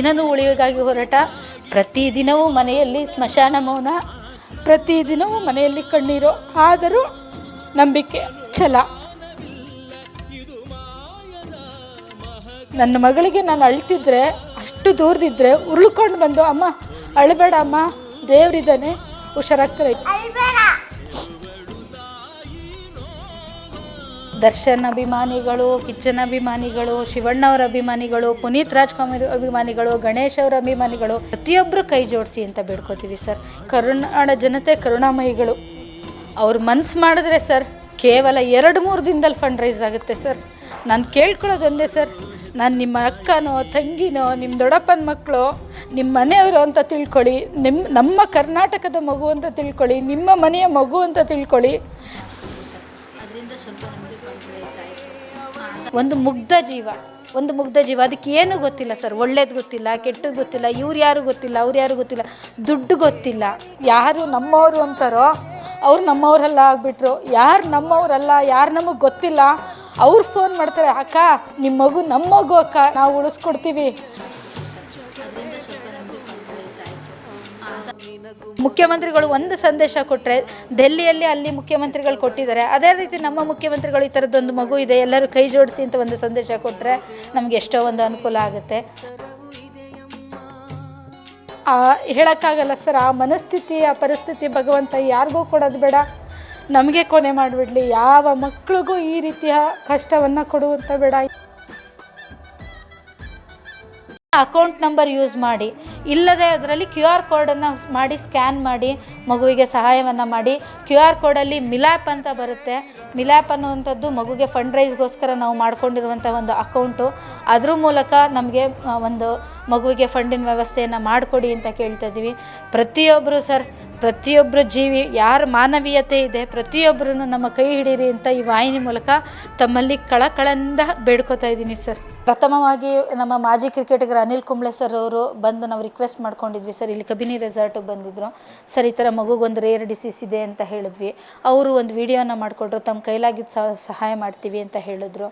ದಿನನೂ ಉಳಿವಿಗಾಗಿ ಹೋರಾಟ ಪ್ರತಿದಿನವೂ ಮನೆಯಲ್ಲಿ ಸ್ಮಶಾನ ಮೌನ ಪ್ರತಿದಿನವೂ ಮನೆಯಲ್ಲಿ ಕಣ್ಣೀರು, ಆದರೂ ನಂಬಿಕೆ ಛಲ. ನನ್ನ ಮಗಳಿಗೆ ನಾನು ಅಳ್ತಿದ್ರೆ, ಅಷ್ಟು ದೂರದಿದ್ರೆ ಉರುಳ್ಕೊಂಡು ಬಂದು, ಅಮ್ಮ, ಅಳಬೇಡ ಅಮ್ಮ, ದೇವ್ರಿದ್ದಾನೆ, ಹುಷಾರಾಗ್ತಾರೆ. ದರ್ಶನ್ ಅಭಿಮಾನಿಗಳು ಕಿಚ್ಚನ್ ಅಭಿಮಾನಿಗಳು ಶಿವಣ್ಣವರ ಅಭಿಮಾನಿಗಳು, ಪುನೀತ್ ರಾಜ್ಕುಮಾರ್ ಅಭಿಮಾನಿಗಳು ಗಣೇಶ್ ಅವರ ಅಭಿಮಾನಿಗಳು ಪ್ರತಿಯೊಬ್ಬರು ಕೈ ಜೋಡಿಸಿ ಅಂತ ಬೇಡ್ಕೋತೀವಿ ಸರ್. ಕರುನಾಡ ಜನತೆ ಕರುಣಾಮಯಿಗಳು. ಅವ್ರು ಮನ್ಸು ಮಾಡಿದ್ರೆ ಸರ್, ಕೇವಲ ಎರಡು ಮೂರು ದಿನದಲ್ಲಿ ಫಂಡ್ ರೈಸ್ ಆಗುತ್ತೆ ಸರ್. ನಾನು ಕೇಳ್ಕೊಳ್ಳೋದೊಂದೇ ಸರ್, ನಾನು ನಿಮ್ಮ ಅಕ್ಕನೋ, ತಂಗಿನೋ ನಿಮ್ಮ ದೊಡ್ಡಪ್ಪನ ಮಕ್ಕಳು ನಿಮ್ಮ ಮನೆಯವರು ಅಂತ ತಿಳ್ಕೊಳ್ಳಿ ನಿಮ್ಮ ನಮ್ಮ ಕರ್ನಾಟಕದ ಮಗು ಅಂತ ತಿಳ್ಕೊಳ್ಳಿ, ನಿಮ್ಮ ಮನೆಯ ಮಗು ಅಂತ ತಿಳ್ಕೊಳ್ಳಿ. ಅದರಿಂದ ಸ್ವಲ್ಪ ಒಂದು ಮುಗ್ಧ ಜೀವ, ಒಂದು ಮುಗ್ಧ ಜೀವ. ಅದಕ್ಕೆ ಏನು ಗೊತ್ತಿಲ್ಲ ಸರ್? ಒಳ್ಳೇದು ಗೊತ್ತಿಲ್ಲ ಕೆಟ್ಟದ್ದು ಗೊತ್ತಿಲ್ಲ, ಇವ್ರು ಯಾರು ಗೊತ್ತಿಲ್ಲ, ಅವ್ರು ಯಾರು ಗೊತ್ತಿಲ್ಲ. ದುಡ್ಡು ಗೊತ್ತಿಲ್ಲ. ಯಾರು ನಮ್ಮವರು ಅಂತಾರೋ, ಅವ್ರು ನಮ್ಮವರೆಲ್ಲ ಆಗ್ಬಿಟ್ರು. ಯಾರು ನಮ್ಮವರಲ್ಲ, ಯಾರು ನಮಗೆ ಗೊತ್ತಿಲ್ಲ, ಅವ್ರು ಫೋನ್ ಮಾಡ್ತಾರೆ, ಅಕ್ಕ ನಿಮ್ಮ ಮಗು ನಮ್ಮ ಮಗು ಅಕ್ಕ, ನಾವು ಉಳಿಸ್ಕೊಡ್ತೀವಿ. ಮುಖ್ಯಮಂತ್ರಿಗಳು ಒಂದು ಸಂದೇಶ ಕೊಟ್ಟರೆ ದೆಲ್ಲಿಯಲ್ಲಿ ಅಲ್ಲಿ ಮುಖ್ಯಮಂತ್ರಿಗಳು ಕೊಟ್ಟಿದ್ದಾರೆ. ಅದೇ ರೀತಿ ನಮ್ಮ ಮುಖ್ಯಮಂತ್ರಿಗಳು ಈ ಥರದ್ದೊಂದು ಮಗು ಇದೆ. ಎಲ್ಲರೂ ಕೈ ಜೋಡಿಸಿ ಅಂತ ಒಂದು ಸಂದೇಶ ಕೊಟ್ಟರೆ ನಮಗೆ ಎಷ್ಟೋ ಒಂದು ಅನುಕೂಲ ಆಗುತ್ತೆ. ಹೇಳೋಕ್ಕಾಗಲ್ಲ ಸರ್, ಆ ಮನಸ್ಥಿತಿ, ಆ ಪರಿಸ್ಥಿತಿ ಭಗವಂತ ಯಾರಿಗೂ ಕೊಡೋದು ಬೇಡ. ನಮಗೆ ಕೊನೆ ಮಾಡಿಬಿಡ್ಲಿ. ಯಾವ ಮಕ್ಕಳಿಗೂ ಈ ರೀತಿಯ ಕಷ್ಟವನ್ನು ಕೊಡುವಂತ ಬೇಡ. ಅಕೌಂಟ್ ನಂಬರ್ ಯೂಸ್ ಮಾಡಿ. ಇಲ್ಲದೆ ಅದರಲ್ಲಿ ಕ್ಯೂ ಆರ್ ಕೋಡನ್ನು ಮಾಡಿ ಸ್ಕ್ಯಾನ್ ಮಾಡಿ, ಮಗುವಿಗೆ ಸಹಾಯವನ್ನು ಮಾಡಿ. ಕ್ಯೂ ಆರ್ ಕೋಡಲ್ಲಿ ಮಿಲ್ಯಾಪ್ ಅಂತ ಬರುತ್ತೆ. ಮಿಲ್ಯಾಪ್ ಅನ್ನುವಂಥದ್ದು ಮಗುಗೆ ಫಂಡ್ ರೈಸ್ಗೋಸ್ಕರ ನಾವು ಮಾಡಿಕೊಂಡಿರುವಂಥ ಒಂದು ಅಕೌಂಟು ಅದ್ರ ಮೂಲಕ ನಮಗೆ ಒಂದು ಮಗುವಿಗೆ ಫಂಡಿನ ವ್ಯವಸ್ಥೆಯನ್ನು ಮಾಡಿಕೊಡಿ ಅಂತ ಕೇಳ್ತಾ ಇದ್ದೀವಿ. ಪ್ರತಿಯೊಬ್ಬರು ಸರ್ ಪ್ರತಿಯೊಬ್ಬರು ಜೀವಿ, ಯಾರ ಮಾನವೀಯತೆ ಇದೆ ಪ್ರತಿಯೊಬ್ಬರೂ ನಮ್ಮ ಕೈ ಹಿಡೀರಿ ಅಂತ ಈ ವಾಹಿನಿ ಮೂಲಕ ತಮ್ಮಲ್ಲಿ ಕಳಕಳಂದ ಬೇಡ್ಕೋತಾ ಇದ್ದೀನಿ ಸರ್. ಪ್ರಥಮವಾಗಿ ನಮ್ಮ ಮಾಜಿ ಕ್ರಿಕೆಟಿಗರ ಅನಿಲ್ ಕುಂಬ್ಳೆ ಸರ್ ಅವರು ಬಂದು ನಾವು ರಿಕ್ವೆಸ್ಟ್ ಮಾಡ್ಕೊಂಡಿದ್ವಿ ಸರ್. ಇಲ್ಲಿ ಕಬಿನಿ ರೆಸಾರ್ಟಿಗೆ ಬಂದಿದ್ದರು ಸರ್, ಈ ಥರ ಮಗುಗೊಂದು ರೇರ್ ಡಿಸೀಸ್ ಇದೆ ಅಂತ ಹೇಳಿದ್ವಿ. ಅವರು ಒಂದು ವಿಡಿಯೋನ ಮಾಡಿಕೊಟ್ರು, ತಮ್ಮ ಕೈಲಾಗಿದ್ದು ಸಹ ಸಹಾಯ ಮಾಡ್ತೀವಿ ಅಂತ ಹೇಳಿದ್ರು.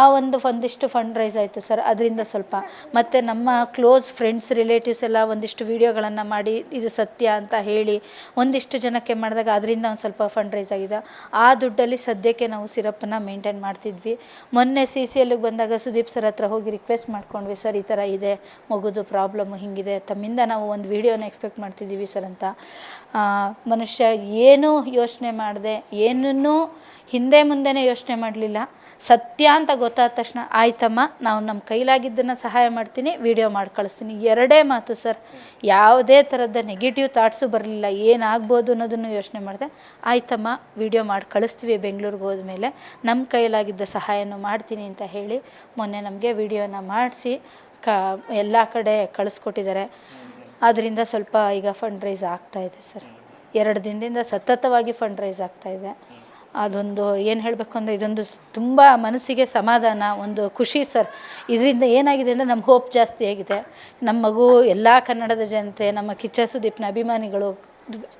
ಆ ಒಂದು ಒಂದಿಷ್ಟು ಫಂಡ್ ರೈಸ್ ಆಯಿತು ಸರ್. ಅದರಿಂದ ಸ್ವಲ್ಪ. ಮತ್ತು ನಮ್ಮ ಕ್ಲೋಸ್ ಫ್ರೆಂಡ್ಸ್ ರಿಲೇಟಿವ್ಸ್ ಎಲ್ಲ ಒಂದಿಷ್ಟು ವಿಡಿಯೋಗಳನ್ನು ಮಾಡಿ, ಇದು ಸತ್ಯ ಅಂತ ಹೇಳಿ ಒಂದಿಷ್ಟು ಜನಕ್ಕೆ ಮಾಡಿದಾಗ ಅದರಿಂದ ಒಂದು ಸ್ವಲ್ಪ ಫಂಡ್ ರೈಸ್ ಆಗಿದೆ. ಆ ದುಡ್ಡಲ್ಲಿ ಸದ್ಯಕ್ಕೆ ನಾವು ಸಿರಪ್ಪನ್ನು ಮೇಂಟೈನ್ ಮಾಡ್ತಿದ್ವಿ. ಮೊನ್ನೆ ಸಿ ಸಿ ಎಲ್ಗೆ ಬಂದಾಗ ಸುದೀಪ್ ಸರ್ ಹತ್ರ ಹೋಗಿ ರಿಕ್ವೆಸ್ಟ್ ಮಾಡ್ಕೊಂಡ್ವಿ, ಸರ್, ಈ ಥರ ಇದೆ, ಮಗುದು ಪ್ರಾಬ್ಲಮ್ ಹಿಂಗಿದೆ, ತಮ್ಮಿಂದ ನಾವು ಒಂದು ವೀಡಿಯೋನ ಎಕ್ಸ್ಪೆಕ್ಟ್ ಮಾಡ್ತಿದ್ದೀವಿ ಸರ್ ಅಂತ. ಮನುಷ್ಯ ಏನೂ ಯೋಚನೆ ಮಾಡಿದೆ, ಏನನ್ನೂ ಹಿಂದೆ ಮುಂದೆನೇ ಯೋಚನೆ ಮಾಡಲಿಲ್ಲ. ಸತ್ಯ ಅಂತ ಗೊತ್ತಾದ ತಕ್ಷಣ, ಆಯ್ತಮ್ಮ, ನಾವು ನಮ್ಮ ಕೈಲಾಗಿದ್ದನ್ನು ಸಹಾಯ ಮಾಡ್ತೀನಿ ವಿಡಿಯೋ ಮಾಡಿ ಕಳಿಸ್ತೀನಿ. ಎರಡೇ ಮಾತು, ಸರ್, ಯಾವುದೇ ಥರದ ನೆಗೆಟಿವ್ ಥಾಟ್ಸು ಬರಲಿಲ್ಲ, ಏನಾಗ್ಬೋದು ಅನ್ನೋದನ್ನು ಯೋಚನೆ ಮಾಡಿದೆ. ಆಯ್ತಮ್ಮ ವಿಡಿಯೋ ಮಾಡಿ ಕಳಿಸ್ತೀವಿ, ಬೆಂಗಳೂರಿಗೆ ಹೋದ್ಮೇಲೆ. ನಮ್ಮ ಕೈಲಾಗಿದ್ದ ಸಹಾಯನೂ ಮಾಡ್ತೀನಿ ಅಂತ ಹೇಳಿ ಮೊನ್ನೆ ನಮಗೆ ವಿಡಿಯೋನ ಮಾಡಿಸಿ, ಕ, ಎಲ್ಲ ಕಡೆ ಕಳಿಸ್ಕೊಟ್ಟಿದ್ದಾರೆ. ಅದರಿಂದ ಸ್ವಲ್ಪ ಈಗ ಫಂಡ್ ರೈಸ್ ಆಗ್ತಾ ಇದೆ, ಸರ್. ಎರಡು ದಿನದಿಂದ ಸತತವಾಗಿ ಫಂಡ್ ರೈಸ್ ಆಗ್ತಾ ಇದೆ. ಅದೊಂದು ಏನು ಹೇಳಬೇಕು ಅಂದರೆ ಇದೊಂದು ತುಂಬ ಮನಸ್ಸಿಗೆ ಸಮಾಧಾನ, ಒಂದು ಖುಷಿ ಸರ್ ಇದರಿಂದ ಏನಾಗಿದೆ ಅಂದರೆ ನಮ್ಮ ಹೋಪ್ ಜಾಸ್ತಿ ಆಗಿದೆ. ನಮ್ಮ ಮಗು ಎಲ್ಲ ಕನ್ನಡದ ಜನತೆ, ನಮ್ಮ ಕಿಚ್ಚ ಸುದೀಪ್ನ ಅಭಿಮಾನಿಗಳು,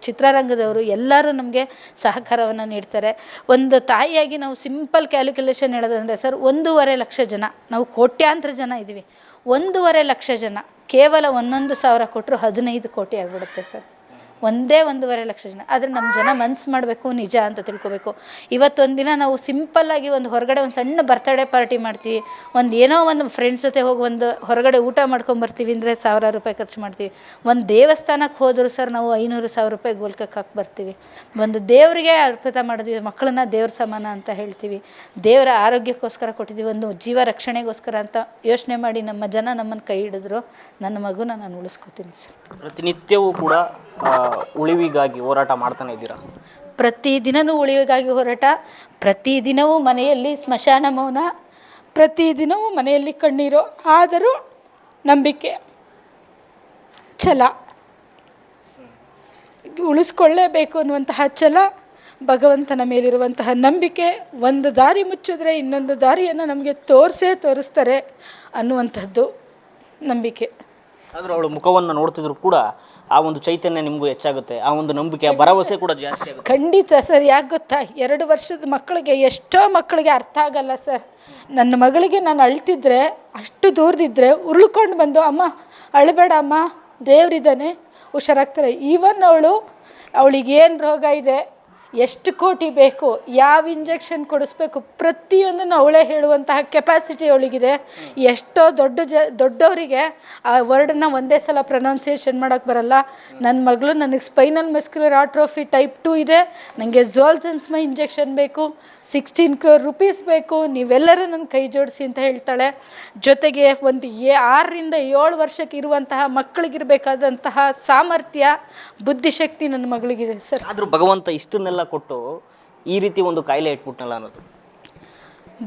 ಚಿತ್ರರಂಗದವರು ಎಲ್ಲರೂ ನಮಗೆ ಸಹಕಾರವನ್ನು ನೀಡ್ತಾರೆ. ಒಂದು ತಾಯಿಯಾಗಿ ನಾವು ಸಿಂಪಲ್ ಕ್ಯಾಲ್ಕುಲೇಷನ್ ಹೇಳೋದಂದರೆ ಸರ್ ಒಂದೂವರೆ ಲಕ್ಷ ಜನ, ನಾವು ಕೋಟ್ಯಾಂತರ ಜನ ಇದ್ದೀವಿ ಒಂದೂವರೆ ಲಕ್ಷ ಜನ, ಕೇವಲ ಒಂದೊಂದು ಸಾವಿರ ಕೊಟ್ಟರು ಹದಿನೈದು ಕೋಟಿ ಆಗಿಬಿಡುತ್ತೆ ಸರ್ ಒಂದೇ ಒಂದೂವರೆ ಲಕ್ಷ ಜನ. ಆದರೆ ನಮ್ಮ ಜನ ಮನ್ಸು ಮಾಡಬೇಕು, ನಿಜ ಅಂತ ತಿಳ್ಕೊಬೇಕು. ಇವತ್ತೊಂದು ದಿನ ನಾವು ಸಿಂಪಲ್ಲಾಗಿ ಒಂದು ಹೊರಗಡೆ ಒಂದು ಸಣ್ಣ ಬರ್ತ್ಡೇ ಪಾರ್ಟಿ ಮಾಡ್ತೀವಿ. ಒಂದು ಏನೋ ಒಂದು ಫ್ರೆಂಡ್ಸ್ ಜೊತೆ ಹೋಗಿ ಒಂದು ಹೊರಗಡೆ ಊಟ ಮಾಡ್ಕೊಂಬರ್ತೀವಿ ಅಂದರೆ ಸಾವಿರಾರು ರೂಪಾಯಿ ಖರ್ಚು ಮಾಡ್ತೀವಿ. ಒಂದು ದೇವಸ್ಥಾನಕ್ಕೆ ಹೋದರೂ ಸರ್ ನಾವು ಐನೂರು ಸಾವಿರ ರೂಪಾಯಿ ಗೋಲ್ಕಕ್ಕೆ ಹಾಕಿ ಬರ್ತೀವಿ. ಒಂದು ದೇವರಿಗೆ ಅರ್ಪಿತ ಮಾಡಿದ್ವಿ, ಮಕ್ಕಳನ್ನ ದೇವ್ರ ಸಮಾನ ಅಂತ ಹೇಳ್ತೀವಿ. ದೇವರ ಆರೋಗ್ಯಕ್ಕೋಸ್ಕರ ಕೊಟ್ಟಿದ್ದೀವಿ, ಒಂದು ಜೀವ ರಕ್ಷಣೆಗೋಸ್ಕರ ಅಂತ ಯೋಚನೆ ಮಾಡಿ ನಮ್ಮ ಜನ ನಮ್ಮನ್ನು ಕೈ ಹಿಡಿದ್ರು. ನನ್ನ ಮಗುನ ನಾನು ಉಳಿಸ್ಕೋತೀನಿ ಸರ್. ಪ್ರತಿನಿತ್ಯವೂ ಕೂಡ ಆ, ಉಳಿವಿಗಾಗಿ ಹೋರಾಟ ಮಾಡ್ತಾನೆ ಇದ್ದೀರಾ? ಪ್ರತಿದಿನವೂ ಉಳಿವಿಗಾಗಿ ಹೋರಾಟ ಪ್ರತಿದಿನವೂ ಮನೆಯಲ್ಲಿ ಸ್ಮಶಾನ ಮೌನ ಪ್ರತಿದಿನವೂ ಮನೆಯಲ್ಲಿ ಕಣ್ಣೀರು ಆದರೂ ನಂಬಿಕೆ ಛಲ. ಉಳಿಸ್ಕೊಳ್ಳೇಬೇಕು ಅನ್ನುವಂತಹ ಛಲ ಭಗವಂತನ ಮೇಲಿರುವಂತಹ ನಂಬಿಕೆ ಒಂದು ದಾರಿ ಮುಚ್ಚಿದ್ರೆ ಇನ್ನೊಂದು ದಾರಿಯನ್ನು ನಮಗೆ ತೋರಿಸೇ ತೋರಿಸ್ತಾರೆ ಅನ್ನುವಂಥದ್ದು ನಂಬಿಕೆ. ಆದರೂ ಅವಳು ಮುಖವನ್ನು ನೋಡ್ತಿದ್ರು ಕೂಡ ಆ ಒಂದು ಚೈತನ್ಯ ನಿಮಗೂ ಹೆಚ್ಚಾಗುತ್ತೆ. ಆ ಒಂದು ನಂಬಿಕೆ ಭರವಸೆ ಕೂಡ ಜಾಸ್ತಿ ಆಗುತ್ತೆ. ಖಂಡಿತ ಸರ್, ಯಾಕೆ ಗೊತ್ತಾ? ಎರಡು ವರ್ಷದ ಮಕ್ಕಳಿಗೆ ಎಷ್ಟೋ ಮಕ್ಕಳಿಗೆ ಅರ್ಥ ಆಗಲ್ಲ ಸರ್. ನನ್ನ ಮಗಳಿಗೆ ನಾನು ಅಳ್ತಿದ್ರೆ, ಅಷ್ಟು ದೂರದಿದ್ದರೆ ಉರುಳ್ಕೊಂಡು ಬಂದು, ಅಮ್ಮ, ಅಳಬೇಡ ಅಮ್ಮ, ದೇವ್ರಿದ್ದಾನೆ, ಹುಷಾರಾಗ್ತಾರೆ. ಈವನ್ ಅವಳು ಅವಳಿಗೆ ಏನು ರೋಗ ಇದೆ ಎಷ್ಟು ಕೋಟಿ ಬೇಕು, ಯಾವ ಇಂಜೆಕ್ಷನ್ ಕೊಡಿಸ್ಬೇಕು, ಪ್ರತಿಯೊಂದನ್ನು ಅವಳೇ ಹೇಳುವಂತಹ ಕೆಪಾಸಿಟಿ ಅವಳಿಗಿದೆ. ಎಷ್ಟೋ ದೊಡ್ಡ ಜ, ದೊಡ್ಡವರಿಗೆ ಆ ವರ್ಡನ್ನು ಒಂದೇ ಸಲ ಪ್ರೊನೌನ್ಸಿಯೇಷನ್ ಮಾಡೋಕ್ಕೆ ಬರಲ್ಲ. ನನ್ನ ಮಗಳು ನನಗೆ spinal muscular atrophy type two ಇದೆ. ನನಗೆ ಝೋಲ್ಸನ್ಸ್ಮೈ ಇಂಜೆಕ್ಷನ್ ಬೇಕು ಸಿಕ್ಸ್ಟೀನ್ ಕ್ರೋರ್ ರುಪೀಸ್ ಬೇಕು. ನೀವೆಲ್ಲರೂ ನನ್ನ ಕೈ ಜೋಡಿಸಿ ಅಂತ ಹೇಳ್ತಾಳೆ. ಜೊತೆಗೆ ಒಂದು ಏ ಆರರಿಂದ ಏಳು ವರ್ಷಕ್ಕೆ ಇರುವಂತಹ ಮಕ್ಕಳಿಗಿರಬೇಕಾದಂತಹ ಸಾಮರ್ಥ್ಯ, ಬುದ್ಧಿಶಕ್ತಿ ನನ್ನ ಮಗಳಿಗಿದೆ, ಸರ್. ಆದರೂ ಭಗವಂತ ಇಷ್ಟನ್ನೆಲ್ಲ ಕೊಟ್ಟು ಈ ರೀತಿ ಒಂದು ಕಾಯಿಲೆ ಇಟ್ಬಿಟ್ನಲ್ಲ ಅನ್ನೋದು.